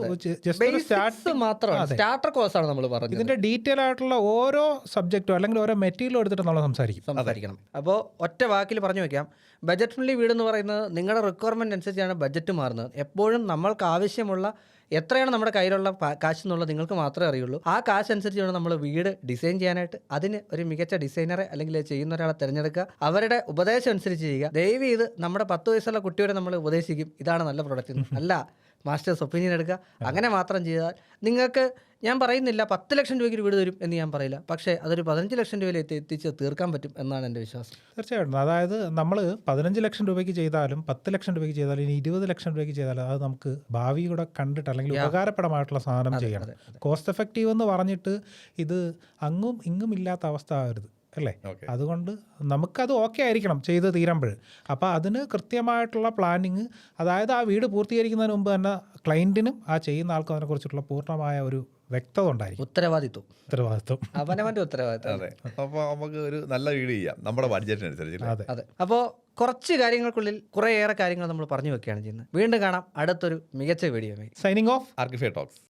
ജസ്റ്റ് ഒരു സ്റ്റാർട്ട് മാത്രമാണ്. സ്റ്റാർട്ടർ കോഴ്സ് ആണ് നമ്മൾ പറഞ്ഞത്. ഇതിന്റെ ഡീറ്റെയിൽ ആയിട്ടുള്ള ഓരോ സബ്ജക്റ്റും അല്ലെങ്കിൽ ഓരോ മെറ്റീരിയലും എടുത്തിട്ട് നമ്മൾ സംസാരിക്കും. സംസാരിക്കണം. അപ്പോൾ ഒറ്റ വാക്കിൽ പറഞ്ഞു വെക്കാം. ബജറ്റ് ഫ്രണ്ട്ലി വീട് എന്ന് പറയുന്നത് നിങ്ങളുടെ റിക്വയർമെന്റ് അനുസരിച്ചാണ് ബജറ്റ് മാറുന്നത്. എപ്പോഴും നമ്മൾക്ക് ആവശ്യമുള്ള എത്രയാണ് നമ്മുടെ കയ്യിലുള്ള കാശ് എന്നുള്ളത് നിങ്ങൾക്ക് മാത്രമേ അറിയുള്ളൂ. ആ കാശ് അനുസരിച്ച് വേണം നമ്മൾ വീട് ഡിസൈൻ ചെയ്യാനായിട്ട്. അതിന് ഒരു മികച്ച ഡിസൈനറെ അല്ലെങ്കിൽ ചെയ്യുന്ന ഒരാളെ തിരഞ്ഞെടുക്കുക. അവരുടെ ഉപദേശം അനുസരിച്ച് ചെയ്യുക. ദയവ് ചെയ്ത് നമ്മുടെ പത്ത് വയസ്സുള്ള കുട്ടിയോടെ നമ്മൾ ഉപദേശിക്കും. ഇതാണ് നല്ല പ്രൊഡക്റ്റ് അല്ല മാസ്റ്റേഴ്സ് ഒപ്പീനിയൻ എടുക്കുക. അങ്ങനെ മാത്രം ചെയ്താൽ നിങ്ങൾക്ക് ഞാൻ പറയുന്നില്ല പത്ത് ലക്ഷം രൂപയ്ക്ക് വീട് തരും എന്ന് ഞാൻ പറയില്ല. പക്ഷേ അതൊരു പതിനഞ്ച് ലക്ഷം രൂപയിൽ എത്തി എത്തിച്ച് തീർക്കാൻ പറ്റും എന്നാണ് എന്റെ വിശ്വാസം. തീർച്ചയായിട്ടും. അതായത് നമ്മൾ പതിനഞ്ച് ലക്ഷം രൂപയ്ക്ക് ചെയ്താലും പത്ത് ലക്ഷം രൂപയ്ക്ക് ചെയ്താലും ഇനി ഇരുപത് ലക്ഷം രൂപയ്ക്ക് ചെയ്താലും അത് നമുക്ക് ഭാവി കൂടെ കണ്ടിട്ട് അല്ലെങ്കിൽ ഉപകാരപ്രദമായിട്ടുള്ള സാധനം ചെയ്യണം. കോസ്റ്റ് എഫക്റ്റീവ് എന്ന് പറഞ്ഞിട്ട് ഇത് അങ്ങും ഇങ്ങും ഇല്ലാത്ത അവസ്ഥ ആവരുത്. അല്ലേ? അതുകൊണ്ട് നമുക്കത് ഓക്കെ ആയിരിക്കണം ചെയ്ത് തീരുമ്പോൾ. അപ്പോൾ അതിന് കൃത്യമായിട്ടുള്ള പ്ലാനിങ് അതായത് ആ വീട് പൂർത്തീകരിക്കുന്നതിന് മുമ്പ് തന്നെ ക്ലയന്റിനും ആ ചെയ്യുന്ന ആൾക്കും അതിനെക്കുറിച്ചിട്ടുള്ള പൂർണമായ ഒരു വ്യക്തത ഉണ്ടായിരിക്കും. ഉത്തരവാദിത്വം. ഉത്തരവാദിത്വം. അവനവന്റെ ഉത്തരവാദിത്വം. അതെ. അപ്പോൾ നമുക്ക് ഒരു നല്ല വീട് ചെയ്യാം. നമ്മുടെ ബഡ്ജറ്റിനനുസരിച്ച് അതെ. അതെ. അപ്പോൾ കുറച്ച് കാര്യങ്ങൾക്കുള്ളിൽ കുറേയേറെ കാര്യങ്ങൾ നമ്മൾ പറഞ്ഞു വെക്കുകയാണ് ചെയ്യുന്നത്. വീണ്ടും കാണാം അടുത്തൊരു മികച്ച video signing off Archify talks